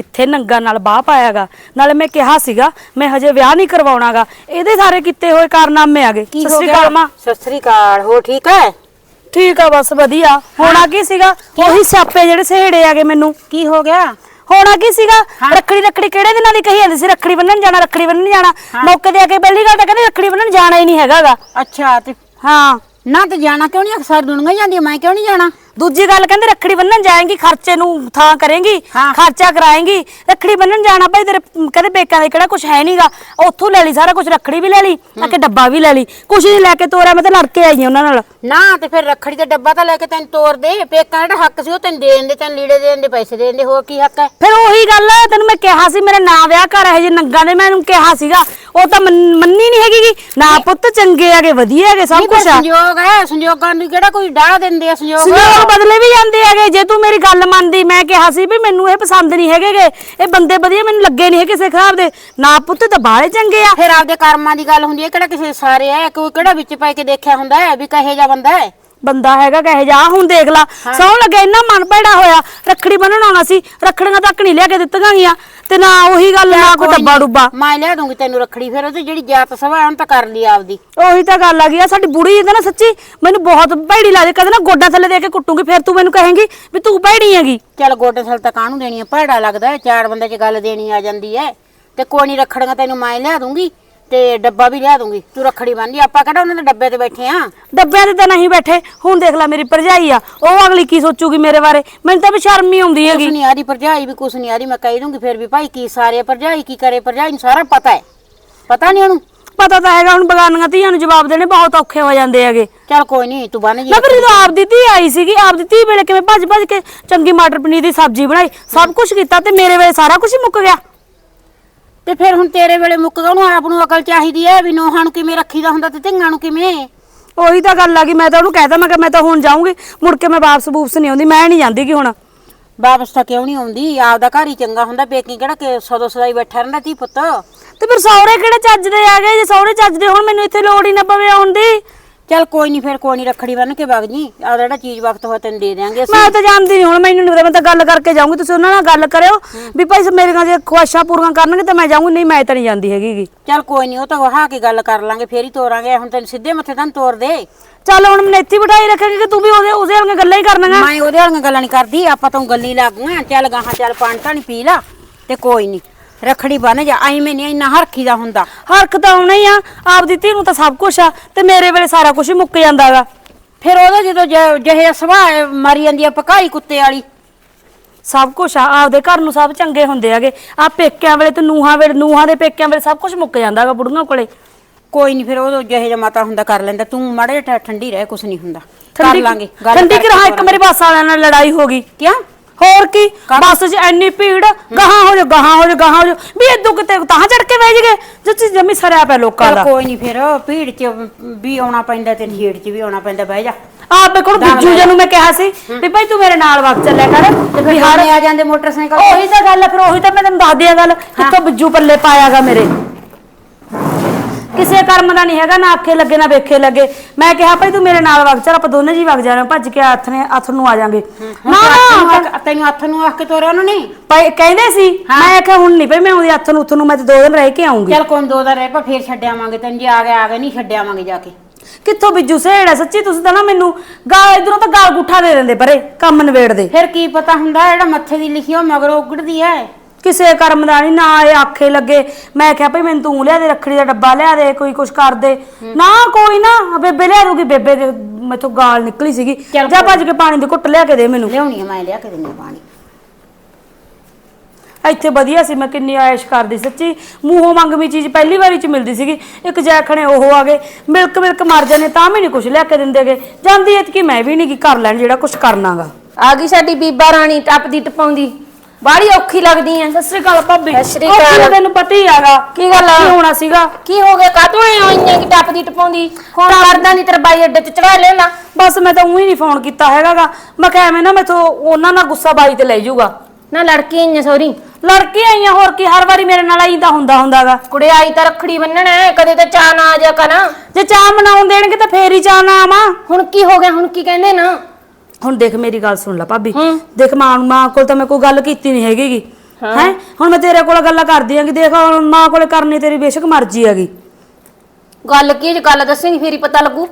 ਕਿੱਥੇ ਨੰਗਾ ਨਾਲ ਬਾਹ ਪਾਇਆਗਾ? ਨਾਲੇ ਮੈਂ ਕਿਹਾ ਸੀਗਾ ਮੈਂ ਹਜੇ ਵਿਆਹ ਨਹੀਂ ਕਰਵਾਉਣਾਗਾ। ਇਹਦੇ ਸਾਰੇ ਕੀਤੇ ਹੋਏ ਕਾਰਨਾਮੇ ਆਗੇ। ਕੀ ਸਤਿ ਹੋ ਸ੍ਰੀ ਗਿਆ? ਅਕਾਲ ਮਾਂ। ਸਤਿ ਸ੍ਰੀ ਅਕਾਲ ਹੋ ਠੀਕ ਹੈ? ਠੀਕ ਆ ਬਸ ਵਧੀਆ। ਹੋਣਾ ਕੀ ਸੀਗਾ ਉਹੀ ਸਿਆਪੇ ਜਿਹੜੇ ਸਹੇੜੇ ਆਗੇ ਮੈਨੂੰ। ਕੀ ਹੋ ਗਿਆ? ਹੋਣਾ ਕੀ ਸੀਗਾ ਰੱਖੜੀ ਰੱਖੜੀ ਕਿਹੜੇ ਦਿਨਾਂ ਦੀ ਕਹੀ ਜਾਂਦੀ ਸੀ? ਰੱਖੜੀ ਬੰਨਣ ਜਾਣਾ ਰੱਖੜੀ ਬੰਨਣ ਜਾਣਾ। ਮੌਕੇ ਤੇ ਆ ਕੇ ਪਹਿਲੀ ਗੱਲ ਤਾਂ ਕਹਿੰਦੇ ਰੱਖੜੀ ਬੰਨਣ ਜਾਣਾ ਹੀ ਨਹੀਂ ਹੈਗਾਗਾ। ਅੱਛਾ ਤੇ ਹਾਂ। ਨਾ ਤੇ ਜਾਣਾ ਕਿਉਂ ਨਹੀਂ? ਅਕਸਰ ਦੁਨੀਆ ਜਾਂਦੀ ਹੈ, ਮੈਂ ਕਿਉਂ ਨਹੀਂ ਜਾਣਾ? ਦੂਜੀ ਗੱਲ ਕਹਿੰਦੇ ਰੱਖੜੀ ਬੰਨਣ ਜਾਏਂਗੀ ਖਰਚੇ ਨੂੰ ਥਾਂ ਕਰੇਂਗੀ ਹਾਂ। ਖਰਚਾ ਕਰਾਏਂਗੀ। ਰੱਖੜੀ ਬੰਨਣ ਜਾਣਾ ਭਾਈ ਤੇਰੇ ਕਹਿੰਦੇ ਬੇਕਾਂ ਦੇ ਕਿਹੜਾ ਕੁਝ ਹੈ ਨਹੀਂਗਾ ਉੱਥੋਂ ਲੈ ਲਈ ਸਾਰਾ ਕੁਝ ਰੱਖੜੀ ਵੀ ਲੈ ਲਈ ਆ ਕੇ ਡੱਬਾ ਵੀ ਲੈ ਲਈ। ਕੁਛ ਨਹੀਂ ਲੈ ਕੇ ਤੋਰਿਆ ਮੈਂ ਤਾਂ ਲੜ ਕੇ ਆਈ ਹਾਂ ਉਹਨਾਂ ਨਾਲ। ਨਾ ਤੇ ਫਿਰ ਰੱਖੜੀ ਦਾ ਡੱਬਾ ਤਾਂ ਲੈ ਕੇ ਤੈਨੂੰ ਤੋਰ ਦੇ ਪੇਕਾਂ ਦਾ ਹੱਕ ਸੀ ਉਹ ਤੈਨੂੰ ਦੇਣ ਦੇ ਤੈਨੂੰ ਲੀੜੇ ਦੇਣ ਦੇ ਪੈਸੇ ਦੇਣ ਦੇ ਹੋਰ ਕੀ ਹੱਕ ਹੈ? ਫਿਰ ਉਹੀ ਗੱਲ ਹੈ ਤੈਨੂੰ ਮੈਂ ਕਿਹਾ ਸੀ ਮੇਰੇ ਨਾਂ ਵਿਆਹ ਕਰ ਇਹ ਜੇ ਨੰਗਾ ਨੇ ਮੈਨੂੰ ਕਿਹਾ ਸੀਗਾ। ਉਹ ਤਾਂ ਮੰਨ- ਮੰਨੀ ਨਹੀਂ ਹੈਗੀ ਗੀ। ਨਾ ਪੁੱਤ ਚੰਗੇ ਹੈਗੇ ਵਧੀਆ ਹੈਗੇ ਸਭ ਕੁਝ ਆ। ਸੰਯੋਗ ਹੈ ਸੰਯੋਗਾਂ ਨੂੰ ਕਿਹੜਾ ਕੋਈ ਡਾਹ ਦਿੰਦੇ ਆ ਸੰਯੋਗ? ਸੰਯੋਗ ਬਦਲੇ ਵੀ ਜਾਂਦੇ ਹੈਗੇ ਜੇ ਤੂੰ ਮੇਰੀ ਗੱਲ ਮੰਨਦੀ ਮੈਂ ਕਿਹਾ ਸੀ ਵੀ ਮੈਨੂੰ ਇਹ ਪਸੰਦ ਨਹੀਂ ਹੈਗੇਗੇ ਇਹ ਬੰਦੇ ਵਧੀਆ ਮੈਨੂੰ ਲੱਗੇ ਨਹੀਂ ਹੈ ਕਿਸੇ ਹਿਸਾਬ ਦੇ। ਨਾ ਪੁੱਤ ਤਾਂ ਬਾਹਲੇ ਚੰਗੇ ਆ। ਫਿਰ ਆਪਦੇ ਕਰਮਾਂ ਦੀ ਗੱਲ ਹੁੰਦੀ ਹੈ ਕਿਹੜਾ ਕਿਸੇ ਸਾਰੇ ਹੈ ਕੋਈ ਕਿਹੜਾ ਵਿੱਚ ਪੈ ਕੇ ਦੇਖਿਆ ਹੁੰਦਾ ਹੈ ਵੀ ਕਹੇ ਜਾ ਬੰਦਾ ਹੈ? ਬੰਦਾ ਹੈਗਾ ਕਹੇ ਜਾ ਹੁਣ ਦੇਖ ਲਾ। ਸੌ ਲੱਗੇ ਇੰਨਾ ਮਨ ਭੈੜਾ ਹੋਇਆ ਰੱਖੜੀ ਬੰਨਣ ਆਉਣਾ ਸੀ ਰੱਖੜੀਆਂ ਤੱਕ ਨਹੀਂ ਲਿਆ ਕੇ ਦਿੱਤੀਆਂ ਗਈਆਂ। ਤੇ ਨਾ ਉਹੀ ਗੱਲ ਨਾ ਕੋਈ ਡੱਬਾ ਡੁੱਬਾ। ਮੈਂ ਲਿਆ ਦੂੰਗੀ ਤੈਨੂੰ ਰੱਖੜੀ ਫਿਰ ਉਹਦੀ ਜਿਹੜੀ ਜਾਤ ਸਭਾ ਉਹਨ ਤਾਂ ਕਰ ਲਈ ਆਪਦੀ। ਉਹੀ ਤਾਂ ਗੱਲ ਆ ਗਈ ਆ ਸਾਡੀ ਬੁੜੀ ਇਹਦਾ ਨਾ ਸੱਚੀ ਮੈਨੂੰ ਬਹੁਤ ਭੈੜੀ ਲੱਗਦੀ ਕਦੇ ਨਾ ਗੋਡਾ ਥੱਲੇ ਦੇ ਕੇ ਕੁੱਟੂਗੀ ਫਿਰ ਤੂੰ ਮੈਨੂੰ ਕਹੇਂਗੀ ਵੀ ਤੂੰ ਭੈੜੀ ਹੈਗੀ। ਚੱਲ ਗੋਡੇ ਥਲ ਤਾਂ ਕਾਹਨੂੰ ਦੇਣੀ ਹੈ ਭੜਾ ਲੱਗਦਾ ਹੈ ਚਾਰ ਬੰਦੇ 'ਚ ਗੱਲ ਦੇਣੀ ਆ ਜਾਂਦੀ ਹੈ ਤੇ ਕੋਈ ਨਹੀਂ ਰੱਖੜੀਆਂ ਤੈਨੂੰ ਮੈਂ ਲਿਆ ਦੂੰਗੀ। ਤੇ ਡੱਬਾ ਵੀ ਲਿਆ ਦੂੰਗੀ। ਤੂੰ ਰੱਖੜੀ ਬੰਨ੍ਹਦੀ ਆਪਾਂ ਕਿਹੜਾ ਉਹਨਾਂ ਦੇ ਡੱਬੇ ਤੇ ਬੈਠੇ ਆ? ਡੱਬਿਆਂ ਤੇ ਤਾਂ ਨਹੀਂ ਬੈਠੇ। ਹੁਣ ਦੇਖ ਲੈ ਮੇਰੀ ਭਰਜਾਈ ਆ। ਉਹ ਅਗਲੀ ਕੀ ਸੋਚੂਗੀ ਮੇਰੇ ਬਾਰੇ? ਮੈਨੂੰ ਤਾਂ ਵੀ ਸ਼ਰਮ ਹੀ ਆਉਂਦੀ ਕੁਛ ਹੈਗੀ। ਨਹੀਂ ਆ ਰਹੀ ਭਰਜਾਈ ਵੀ ਕੁਛ ਨਹੀਂ ਆ ਰਹੀ ਮੈਂ ਕਹਿ ਦੂੰਗੀ ਫਿਰ ਵੀ ਭਾਈ ਕੀ ਸਾਰੇ ਭਰਜਾਈ ਕੀ ਕਰੇ? ਭਰਜਾਈ ਨੂੰ ਸਾਰਾ ਪਤਾ ਹੈ। ਪਤਾ ਨਹੀਂ ਉਹਨੂੰ? ਪਤਾ ਤਾਂ ਹੈਗਾ ਹੁਣ ਬਗਾਨੀਆਂ ਧੀਆਂ ਨੂੰ ਜਵਾਬ ਦੇਣੇ ਬਹੁਤ ਔਖੇ ਹੋ ਜਾਂਦੇ ਹੈਗੇ। ਚੱਲ ਕੋਈ ਨਹੀਂ ਤੂੰ ਬੰਨ ਜੀ। ਮੈਂ ਫਿਰ ਜਦੋਂ ਆਪ ਦੀ ਧੀ ਆਈ ਸੀਗੀ ਆਪ ਦੀ ਧੀ ਵੇਲੇ ਕਿਵੇਂ ਭੱਜ ਭੱਜ ਕੇ ਚੰਗੀ ਮਟਰ ਪਨੀਰ ਦੀ ਸਬਜ਼ੀ ਬਣਾਈ ਸਭ ਕੁਝ ਕੀਤਾ ਤੇ ਮੇਰੇ ਵੇਲੇ ਸਾਰਾ ਕੁਝ ਮੁੱਕ ਗਿਆ। ਤੇ ਫਿਰ ਹੁਣ ਤੇਰੇ ਵੇਲੇ ਮੁੱਕ ਗਿਆ ਉਹਨੂੰ ਆਪ ਨੂੰ ਅਕਲ ਚਾਹੀਦੀ ਹੈ ਵੀ ਨੋਹਾਂ ਨੂੰ ਕਿਵੇਂ ਰੱਖੀਦਾ ਹੁੰਦਾ ਤੇ ਧੀਆਂ ਨੂੰ ਕਿਵੇਂ? ਉਹੀ ਤਾਂ ਗੱਲ ਆ ਗਈ ਮੈਂ ਤਾਂ ਉਹਨੂੰ ਕਹਿਤਾ ਮੈਂ ਕਿ ਮੈਂ ਤਾਂ ਹੁਣ ਜਾਊਂਗੀ ਮੁੜ ਕੇ ਮੈਂ ਵਾਪਸ ਬੂਪਸ ਨਹੀਂ ਆਉਂਦੀ ਮੈਂ ਨਹੀਂ ਜਾਂਦੀ ਕਿ ਹੁਣ। ਵਾਪਸ ਤਾਂ ਕਿਉਂ ਨਹੀਂ ਆਉਂਦੀ? ਆਪਦਾ ਘਰ ਹੀ ਚੰਗਾ ਹੁੰਦਾ ਬੇਕੀ ਕਿਹੜਾ ਕਿ ਸਦੋਂ ਸਦਾਈ ਬੈਠਾ ਰਹਿੰਦਾ ਤੀ ਪੁੱਤ? ਤੇ ਫਿਰ ਸਹੁਰੇ ਕਿਹੜੇ ਚੱਜਦੇ ਆ ਗਏ? ਜੇ ਸਹੁਰੇ ਚੱਜਦੇ ਹੁਣ ਮੈਨੂੰ ਇੱਥੇ ਲੋੜ ਹੀ ਨਾ ਪਵੇ ਆਉਣ ਦੀ। ਚੱਲ ਕੋਈ ਨਹੀਂ ਫਿਰ ਕੋਈ ਨਹੀਂ ਰੱਖੜੀ ਬੰਨ ਕੇ ਵਗ ਜੀ। ਆਪਦਾ ਜਿਹੜਾ ਚੀਜ਼ ਵਕਤ ਹੋਇਆ ਤੈਨੂੰ ਦੇ ਦਿਆਂਗੇ ਅਸੀਂ। ਮੈਂ ਤਾਂ ਜਾਣਦੀ ਨਹੀਂ ਹੁਣ ਮੈਨੂੰ ਨਹੀਂ ਪਤਾ ਮੈਂ ਤਾਂ ਗੱਲ ਕਰਕੇ ਜਾਊਂਗੀ ਤੁਸੀਂ ਉਹਨਾਂ ਨਾਲ ਗੱਲ ਕਰਿਓ ਵੀ ਭਾਈ ਮੇਰੀਆਂ ਜੇ ਖੁਆਇਸ਼ਾਂ ਪੂਰੀਆਂ ਕਰਨਗੇ ਤਾਂ ਮੈਂ ਜਾਊਂਗੀ ਨਹੀਂ ਮੈਂ ਤਾਂ ਨਹੀਂ ਜਾਂਦੀ ਹੈਗੀ। ਚੱਲ ਕੋਈ ਨਹੀਂ ਉਹ ਤਾਂ ਵਹਾ ਕੇ ਗੱਲ ਕਰ ਲਾਂਗੇ ਫੇਰ ਹੀ ਤੋਰਾਂਗੇ। ਹੁਣ ਤੈਨੂੰ ਸਿੱਧੇ ਮੱਥੇ ਤਾਂ ਤੋਰ ਦੇ। ਚੱਲ ਹੁਣ ਮੈਨੂੰ ਇੱਥੇ ਹੀ ਬਿਠਾਈ ਰੱਖੇਗੀ ਕਿ ਤੂੰ ਵੀ ਉਹਦੇ ਉਹਦੇ ਵਾਲੀਆਂ ਗੱਲਾਂ ਹੀ ਕਰਨੀਆਂ? ਮੈਂ ਉਹਦੇ ਵਾਲੀਆਂ ਗੱਲਾਂ ਨਹੀਂ ਕਰਦੀ ਆਪਾਂ ਤਾਂ ਗੱਲੀ ਲੱਗ ਗਈਆਂ। ਚੱਲ ਗਾਹਾਂ ਚੱਲ ਪਾਣੀ ਤਾਂ ਨਹੀਂ ਪੀ ਲਾ। ਤੇ ਕੋਈ ਨਹੀਂ ਰੱਖੜੀ ਬੰਨ ਜਾ ਐਵੇਂ ਨਹੀਂ ਇੰਨਾ ਹਰਖੀ ਦਾ ਹੁੰਦਾ। ਹਰਖ ਤਾਂ ਆਉਣਾ ਹੀ ਆ ਆਪਦੀ ਧੀ ਨੂੰ ਤਾਂ ਸਭ ਕੁਝ ਆ ਤੇ ਮੇਰੇ ਵੇਲੇ ਸਾਰਾ ਕੁਝ ਮੁੱਕ ਜਾਂਦਾਗਾ ਫਿਰ ਉਹਦਾ ਜਦੋਂ ਜਿਹੇ ਸੁਭਾਅ ਮਰੀ ਜਾਂਦੀ ਆ ਪਕਾਈ ਕੁੱਤੇ ਵਾਲੀ। ਸਭ ਕੁਝ ਆ ਆਪਦੇ ਘਰ ਨੂੰ ਸਭ ਚੰਗੇ ਹੁੰਦੇ ਹੈਗੇ। ਆ ਪੇਕਿਆਂ ਵੇਲੇ ਤੇ ਨੂਹਾਂ ਵੇਲੇ ਨੂਹਾਂ ਦੇ ਪੇਕਿਆਂ ਵੇਲੇ ਸਭ ਕੁਝ ਮੁੱਕ ਜਾਂਦਾਗਾ ਬੁੜੀਆਂ ਕੋਲੇ। ਕੋਈ ਨਹੀਂ ਫਿਰ ਉਹ ਜਿਹੇ ਜਿਹਾ ਮਾਤਾ ਹੁੰਦਾ ਕਰ ਲੈਂਦਾ। ਤੂੰ ਮਾੜੇ ਜਿਹਾ ਠੰਡੀ ਰਹਿ ਕੁਛ ਨਹੀਂ ਹੁੰਦਾ। ਕਰ ਲਾਂਗੇ ਠੰਡੀ ਕਰਕੇ ਕਰਾ ਇੱਕ। ਮੇਰੇ ਬੱਸ ਵਾਲਿਆਂ ਨਾਲ ਲੜਾਈ ਹੋ ਗਈ। ਕਿਉਂ? ਹੋਰ ਕੀ? ਬੱਸ 'ਚ ਇੰਨੀ ਭੀੜ ਗਾਹਾਂ ਹੋ ਜਾ ਗਾਹਾਂ ਹੋ ਜਾ ਗਾਹਾਂ ਹੋ ਜਾ ਵੀ ਇਦੋਂ ਕਿਤੇ ਤਾਂ ਚੜ ਕੇ ਬਹਿ ਜਗੇ ਜਿੱਥੇ ਜੰਮੀ ਸਰਿਆ ਪਿਆ ਲੋਕਾਂ ਚੱਲ ਦਾ। ਕੋਈ ਨਹੀਂ ਫਿਰ ਭੀੜ 'ਚ ਵੀ ਆਉਣਾ ਪੈਂਦਾ ਤੇ ਢੀੜ 'ਚ ਵੀ ਆਉਣਾ ਪੈਂਦਾ ਬਹਿ ਜਾ। ਆਪੇ ਕੋਲ ਬਿੱਜੂ ਜੀ। ਨੂੰ ਮੈਂ ਕਿਹਾ ਸੀ ਵੀ ਭਾਈ ਤੂੰ ਮੇਰੇ ਨਾਲ ਵਗ ਚੱਲਿਆ ਕਰ। ਤੇ ਫਿਰ ਹਾਰੇ ਆ ਜਾਂਦੇ ਮੋਟਰਸਾਈਕਲ। ਉਹੀ ਤਾਂ ਗੱਲ ਫਿਰ ਉਹੀ ਤਾਂ ਮੈਂ ਤੈਨੂੰ ਦੱਸਦੀ ਆ ਗੱਲ ਕਿੱਥੋਂ ਬਿੱਜੂ ਪੱਲੇ ਪਾਇਆਗਾ ਮੇਰੇ। ਕਿਸੇ ਕਰਮ ਦਾ ਨਹੀਂ ਹੈਗਾ ਨਾ ਆਖੇ ਲੱਗੇ ਨਾ ਵੇਖੇ ਲੱਗੇ। ਮੈਂ ਕਿਹਾ ਭਾਈ ਤੂੰ ਮੇਰੇ ਨਾਲ ਵਗ ਚੱਲ ਆਪਾਂ ਦੋਨੇ ਜੀ ਵਗ ਜਾਣਾ ਭੱਜ ਕੇ ਹੱਥ ਨੇ ਹੱਥ ਨੂੰ ਆ ਜਾਾਂਗੇ। ਨਾ ਤੈਨੂੰ ਨਾ ਤੈਨੂੰ ਹੱਥ ਨੂੰ ਆਖ ਕੇ ਤੋਰਿਆ ਉਹਨਾਂ ਨੇ ਭਾਈ ਕਹਿੰਦੇ ਸੀ ਮੈਂ ਕਿਹਾ ਹੁਣ ਨਹੀਂ ਭਾਈ ਮੈਂ ਉਹਦੇ ਹੱਥ ਨੂੰ ਉੱਥ ਨੂੰ ਮੈਂ ਤੇ ਦੋ ਦਿਨ ਰਹਿ ਕੇ ਆਉਂਗੀ। ਚੱਲ ਕੋਈ ਦੋ ਦਾ ਰਹਿ ਪਾ ਫੇਰ ਛੱਡਿਆਵਾਂਗੇ ਤੈਨੂੰ ਜੇ ਆ ਗਿਆ ਆ ਗਿਆ ਨਹੀਂ ਛੱਡਿਆਵਾਂਗੇ ਜਾ ਕੇ। ਕਿੱਥੋਂ ਬਿੱਜੂ ਸਹੇੜਾ ਸੱਚੀ ਤੁਸੀਂ ਤਾਂ ਨਾ ਮੈਨੂੰ ਗਾਲ ਇਧਰੋਂ ਤਾਂ ਗਾਲ ਗੁੱਠਾ ਦੇ ਦਿੰਦੇ ਪਰੇ ਕੰਮ ਨਵੇੜ ਦੇ ਫਿਰ ਕੀ ਪਤਾ ਹੁੰਦਾ ਜਿਹੜਾ ਮੱਥੇ ਦੀ ਲਿਖੀ ਉਹ ਮਗਰੋਂ ਉਗੜਦੀ ਐ ਕਿਸੇ ਕਰਮ ਦਾ ਨਹੀਂ ਨਾ ਇਹ ਆਖੇ ਲੱਗੇ। ਮੈਂ ਕਿਹਾ ਭਈ ਮੈਨੂੰ ਤੂੰ ਲਿਆ ਦੇ ਰੱਖੜੀ ਦਾ ਡੱਬਾ ਲਿਆ ਦੇ ਕੋਈ ਕੁਛ ਕਰ ਦੇ। ਨਾ ਕੋਈ ਨਾ ਬੇਬੇ ਲਿਆ ਦੂਗੀ ਬੇਬੇ ਦੇ ਮੈਥੋਂ ਗਾਲ ਨਿਕਲੀ ਸੀਗੀ। ਚੱਲ ਜਾ ਭੱਜ ਕੇ ਪਾਣੀ ਦੀ ਘੁੱਟ ਲਿਆ ਕੇ ਦੇ ਮੈਨੂੰ। ਲਿਆਉਣੀ ਆ ਮੈਂ ਲਿਆ ਕੇ ਦਿੰਦੀ ਪਾਣੀ। ਇੱਥੇ ਵਧੀਆ ਸੀ ਮੈਂ ਕਿੰਨੀ ਆਇਸ਼ ਕਰਦੀ ਸੱਚੀ। ਮੂੰਹੋਂ ਮੰਗਵੀਂ ਚੀਜ਼ ਪਹਿਲੀ ਵਾਰੀ ਚ ਮਿਲਦੀ ਸੀਗੀ। ਇੱਕ ਜੈਖਣੇ ਉਹ ਆ ਗਏ। ਮਿਲਕ ਮਿਲਕ ਮਰ ਜਾਣੇ ਤਾਂ ਵੀ ਨਹੀਂ ਕੁਛ ਲਿਆ ਕੇ ਦਿੰਦੇਗੇ ਜਾਂਦੀ ਐਤਕੀ ਮੈਂ ਵੀ ਨਹੀਂ ਕੀ ਕਰ ਲੈਣ ਜਿਹੜਾ ਕੁਛ ਕਰਨਾਗਾ। ਆ ਗਈ ਸਾਡੀ ਬੀਬਾ ਰਾਣੀ ਟੱਪਦੀ ਟਪਾਉਂਦੀ। ਬਾੜੀ ਔਖੀ ਲੱਗਦੀ ਐ। ਸਤਿ ਸ੍ਰੀ ਅਕਾਲ ਭਾਬੀ। ਸਤਿ ਸ੍ਰੀ ਅਕਾਲ। ਤੈਨੂੰ ਪਤਾ ਹੀ ਹੈਗਾ ਕੀ ਗੱਲ ਆ? ਕੀ ਹੋਣਾ ਸੀਗਾ। ਕੀ ਹੋ ਗਿਆ? ਕਾਤੋਂ ਐ ਆਈਆਂ ਕਿ ਟੱਪਦੀ ਟਪਾਉਂਦੀ? ਹੁਣ ਕਰਦਾ ਨਹੀਂ ਤੇਰਾ ਬਾਈ ਅੱਡੇ ਤੇ ਚੜਾ ਲੈਣਾ ਬਸ ਮੈਂ ਤਾਂ ਉਹੀ ਨਹੀਂ ਫੋਨ ਕੀਤਾ ਹੈਗਾਗਾ। ਮੈਂ ਕਿਹਾ ਐਵੇਂ ਨਾ ਮੈਥੋਂ ਉਹਨਾਂ ਨਾਲ ਗੁੱਸਾ ਬਾਈ ਤੇ ਲੈ ਜਾਊਗਾ। ਨਾ ਲੜਕੀ ਆਈਆਂ ਸੋਰੀ। ਲੜਕੀ ਆਈਆਂ ਹੋਰ ਕੀ ਹਰ ਵਾਰੀ ਮੇਰੇ ਨਾਲ ਆਈ ਤਾਂ ਹੁੰਦਾ ਹੁੰਦਾਗਾ। ਕੁੜੇ ਆਈ ਤਾਂ ਰੱਖੜੀ ਬੰਨਣਾ ਕਦੇ ਤਾਂ ਚਾਹ ਨਾ ਆ ਜਾ ਕਰਾਂ। ਜੇ ਚਾਹ ਮਨਾਉਣ ਦੇਣਗੇ ਤਾਂ ਫੇਰ ਹੀ ਚਾਹ ਨਾ ਆਵਾਂ। ਹੁਣ ਕੀ ਹੋ ਗਿਆ? ਹੁਣ ਕੀ ਕਹਿੰਦੇ ਨਾ? ਹੁਣ ਦੇਖ ਮੇਰੀ ਗੱਲ ਸੁਣ ਲੈ ਭਾਬੀ। ਦੇਖ ਮਾਂ ਨੂੰ ਮਾਂ ਕੋਲ ਤਾਂ ਮੈਂ ਕੋਈ ਗੱਲ ਕੀਤੀ ਨਹੀਂ ਹੈਗੀਗੀ ਹੈ। ਹੁਣ ਮੈਂ ਤੇਰੇ ਕੋਲ ਗੱਲਾਂ ਕਰਦੀ ਆਂ ਕਿ ਦੇਖ ਹੁਣ ਮਾਂ ਕੋਲੇ ਕਰਨੀ ਤੇਰੀ ਬੇਸ਼ੱਕ ਮਰਜ਼ੀ ਹੈਗੀ। ਗੱਲ ਕੀ ਜੇ ਗੱਲ ਦੱਸੇਂਗੀ ਫੇਰ ਹੀ ਪਤਾ ਲੱਗੂ।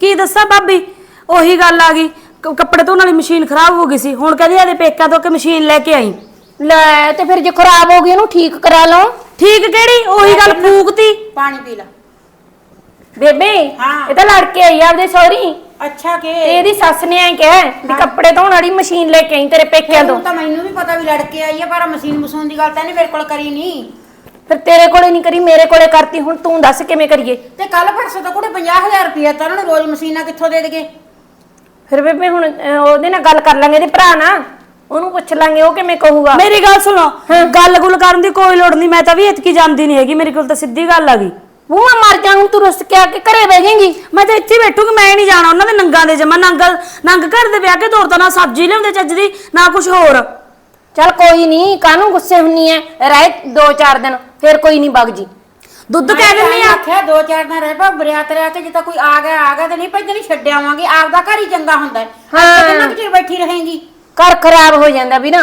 ਕੀ ਦੱਸਾਂ ਭਾਬੀ? ਉਹੀ ਗੱਲ ਆ ਗਈ। ਕੱਪੜੇ ਧੋਣ ਵਾਲੀ ਮਸ਼ੀਨ ਖਰਾਬ ਹੋ ਗਈ ਸੀ। ਹੁਣ ਕਹਿੰਦੀ ਇਹਦੇ ਪੇਕਾਂ ਤੋਂ ਕਿ ਮਸ਼ੀਨ ਲੈ ਕੇ ਆਈ। ਲੈ ਤੇ ਫਿਰ ਜੇ ਖਰਾਬ ਹੋ ਗਈ ਉਹਨੂੰ ਠੀਕ ਕਰਾ ਲਓ। ਠੀਕ ਕਿਹੜੀ? ਉਹੀ ਗੱਲ ਫੂਕਤੀ। ਪਾਣੀ ਪੀ ਲੈ। ਬੇਬੇ ਹਾਂ। ਇਹ ਤਾਂ ਲੜ ਕੇ ਆਈ ਆ ਆਪਦੇ ਸੌਰੀ ਅੱਛਾ ਤੇ ਕਿ ਇਹਦੀ ਸੱਸ ਨੇ ਐ ਕਿਹਾ ਵੀ ਕੱਪੜੇ ਧੋਣ ਵਾਲੀ ਮਸ਼ੀਨ ਲੈ ਕੇ ਆਈ ਤੇਰੇ ਪੇਕਿਆਂ ਤੋਂ। ਤਾਂ ਮੈਨੂੰ ਵੀ ਪਤਾ ਵੀ ਲੜਕੇ ਆਈ ਹੈ ਪਰ ਮਸ਼ੀਨ ਮਸੂਨ ਦੀ ਗੱਲ ਤਾਂ ਨਹੀਂ ਮੇਰੇ ਕੋਲ ਕਰੀ ਨਹੀਂ ਫਿਰ ਤੇਰੇ ਕੋਲੇ ਨਹੀਂ ਕਰੀ ਮੇਰੇ ਕੋਲੇ ਕਰਤੀ ਹੁਣ ਤੂੰ ਦੱਸ ਕਿਵੇਂ ਕਰੀਏ? ਤੇ ਕੱਲ ਪਰਸੋਂ ਤਾਂ ਕੁੜੇ 50000 ਰੁਪਏ ਤਾਂ ਉਹਨਾਂ ਨੂੰ ਰੋਜ਼ ਮਸ਼ੀਨਾਂ ਕਿੱਥੋਂ ਦੇ ਦੇਗੇ? ਫਿਰ ਬੇਬੇ ਹੁਣ ਅਹ, ਉਹਦੇ ਨਾਲ ਗੱਲ ਕਰ ਲਾਂਗੇ ਇਹਦੇ ਭਰਾ ਨਾਲ। ਉਹਨੂੰ ਪੁੱਛ ਲਾਂਗੇ ਉਹ ਕਿਵੇਂ ਕਹੂਗਾ? ਮੇਰੀ ਗੱਲ ਸੁਣੋ ਗੱਲ ਗੁੱਲ ਕਰਨ ਦੀ ਕੋਈ ਲੋੜ ਨਹੀਂ ਮੈਂ ਤਾਂ ਵੀ ਇਤਕੀ ਜਾਂਦੀ ਨਹੀਂ ਹੈਗੀ ਮੇਰੇ ਕੋਲ ਤਾਂ ਸਿੱਧੀ ਗੱਲ ਆ ਗਈ। ਉਹ ਮੈਂ ਮਰ ਜਾ ਹੁਣ ਤੂੰ ਰੁੱਸ ਕੇ ਆ ਕੇ ਘਰੇ ਬਹਿ ਜਾਏਂਗੀ। ਮੈਂ ਤਾਂ ਇੱਥੇ ਬੈਠੂਗੀ ਮੈਂ ਨਹੀਂ ਜਾਣਾ ਉਹਨਾਂ ਦੇ ਨੰਗਾ ਦੇ ਜਮਾ। ਨੰਗ ਨੰਗ ਘਰ ਦੇ ਵਿਆਹ ਕੇ ਤੋਰਤਾ ਨਾ ਸਬਜ਼ੀ ਲਿਆਉਂਦੇ ਚੱਜ ਦੀ ਨਾ ਕੁਝ ਹੋਰ। ਚੱਲ ਕੋਈ ਨਹੀਂ ਕਾਹਨੂੰ ਗੁੱਸੇ ਹੁੰਨੀ ਐ? ਰਹਿ ਦੋ ਚਾਰ ਦਿਨ ਫਿਰ ਕੋਈ ਨਹੀਂ ਬਗ ਜੀ। ਦੁੱਧ ਕਹਿ ਦਿੰਨੀ ਆ। ਆਖਿਆ ਦੋ ਚਾਰ ਦਿਨ ਰਹਿ ਪਾ ਬਰਿਆਤ ਰਿਆ ਤਾਂ ਕੋਈ ਆ ਗਿਆ ਆ ਗਿਆ ਤੇ ਨਹੀਂ ਭੱਜ ਨਹੀਂ ਛੱਡ ਆਵਾਂਗੇ। ਆਪਦਾ ਘਰ ਹੀ ਚੰਗਾ ਹੁੰਦਾ ਹੈ ਹਾਂ। ਕਿੰਨਾ ਕੁ ਚਿਰ ਬੈਠੀ ਰਹੇਂਗੀ? ਘਰ ਖਰਾਬ ਹੋ ਜਾਂਦਾ ਵੀ ਨਾ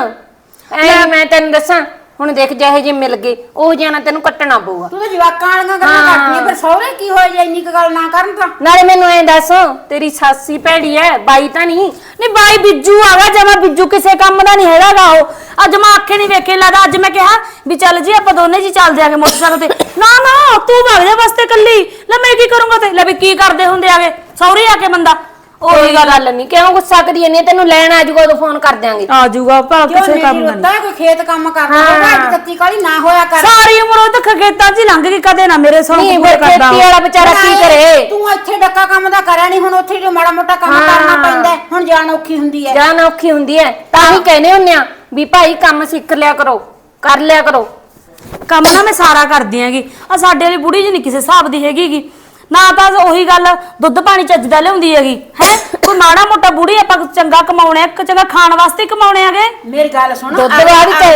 ਐ ਮੈਂ ਤੈਨੂੰ ਦੱਸਾਂ ਹੁਣ ਦੇਖ ਜਿਹੇ ਜੇ ਮਿਲ ਗਏ ਉਹ ਜਾਣਾ ਤੈਨੂੰ ਕੱਟਣਾ ਪਊਗਾ। ਤੂੰ ਤਾਂ ਜਵਾਕਾਂ ਵਾਲੀਆਂ ਗੱਲਾਂ ਹਾਂ। ਪਰ ਸਹੁਰੇ ਕੀ ਹੋਇਆ ਜੇ ਇੰਨੀ ਕੁ ਗੱਲ ਨਾ ਕਰਨ ਤਾਂ? ਨਾਲੇ ਮੈਨੂੰ ਐਂ ਦੱਸ ਤੇਰੀ ਸਾਸੀ ਭੈੜੀ ਐ ਬਾਈ ਤਾਂ ਨਹੀਂ। ਨਹੀਂ ਬਾਈ ਬਿੱਜੂ ਆ ਗਿਆ ਜਮਾ ਬਿੱਜੂ ਕਿਸੇ ਕੰਮ ਦਾ ਨਹੀਂ ਹੈਗਾਗਾ ਉਹ। ਅੱਜ ਮੈਂ ਅੱਖੇ ਨਹੀਂ ਵੇਖੇ ਲੱਗਦਾ ਅੱਜ ਮੈਂ ਕਿਹਾ ਵੀ ਚੱਲ ਜੀ ਆਪਾਂ ਦੋਨੇ ਜੀ ਚੱਲਦੇ ਆਂਗੇ ਮੋਟਰਸਾਈਕਲ ਤੇ। ਨਾ ਨਾ ਤੂੰ ਭੱਗ ਜਾ ਬਸ ਤੇ ਕੱਲੀ ਲੈ ਮੈਂ ਕੀ ਕਰੂੰਗਾ ਤੇ ਲੈ ਵੀ ਕੀ ਕਰਦੇ ਹੁੰਦੇ ਆਗੇ? ਸੌਰੀ ਆ ਕੇ ਬੰਦਾ। ਉਹੀ ਗੱਲ ਨਹੀਂ ਕਿਉਂ ਗੁੱਸਾ ਕਰੀ ਜਾਂਦੀ? ਤੈਨੂੰ ਲੈਣ ਆ ਜਾਊਗਾ ਉਦੋਂ ਫੋਨ ਕਰ ਦਿਆਂਗੇ। ਆ ਜਾਊਗਾ ਭਾ ਕਿਉਂ ਕਿਸੇ ਕੰਮ ਨਹੀਂ ਦਾ ਹੁੰਦਾ ਕੋਈ ਖੇਤ ਕੰਮ ਕਰਦਾ ਹਾਂ। ਹੋਵੇ ਅੱਜ ਤੱਤੀ ਕਾਲੀ ਨਾ ਹੋਇਆ ਕਰ। ਸਾਰੀ ਉਮਰ ਉਹ ਤਾਂ ਖੇਤਾਂ 'ਚ ਹੀ ਲੰਘ ਗਈ ਕਦੇ ਨਾ ਮੇਰੇ ਸੌਂਕ ਨਹੀਂ ਪੂਰੇ ਫਿਰ ਕਰਦਾ ਖੇਤੀ। ਵਾਲਾ ਵਿਚਾਰਾ ਕੀ ਕਰੇ? ਤੂੰ ਇੱਥੇ ਡੱਕਾ ਕੰਮ ਦਾ ਕਰਿਆ ਨਹੀਂ ਹੁਣ ਉੱਥੇ ਜੋ ਮਾੜਾ ਮੋਟਾ ਕੰਮ ਹਾਂ। ਕਰਨਾ ਪੈਂਦਾ ਹੈ, ਹੁਣ ਜਾਣ ਔਖੀ ਹੁੰਦੀ ਹੈ। ਜਾਨ ਔਖੀ ਹੁੰਦੀ ਐ ਤਾਂ ਹੀ ਕਹਿੰਦੇ ਹੁੰਨੇ ਆ ਵੀ ਭਾਈ ਕੰਮ ਸਿੱਖ ਲਿਆ ਕਰੋ ਕਰ ਲਿਆ ਕਰੋ। ਕੰਮ ਨਾ ਮੈਂ ਸਾਰਾ ਕਰਦੀ ਆਂਗੀ ਆ ਸਾਡੇ ਵਾਲੀ ਬੁੜੀ ਜੀ ਨਹੀਂ ਕਿਸੇ ਹਿਸਾਬ ਦੀ ਹੈਗੀਗੀ ਨਾ ਤਾਂ ਉਹੀ ਗੱਲ ਦੁੱਧ ਪਾਣੀ ਚੱਜ ਦਾ ਲਿਆਉਂਦੀ ਹੈਗੀ। ਹੈ? ਕੋਈ ਮਾੜਾ ਮੋਟਾ ਬੁੜੀ ਆਪਾਂ ਚੰਗਾ ਕਮਾਉਣੇ ਆ ਕਿ ਚੰਗਾ ਖਾਣ ਵਾਸਤੇ ਹੀ ਕਮਾਉਣੇ ਆਗੇ ਮੇਰੀ ਗੱਲ ਸੁਣ ਦੁੱਧ ਚ-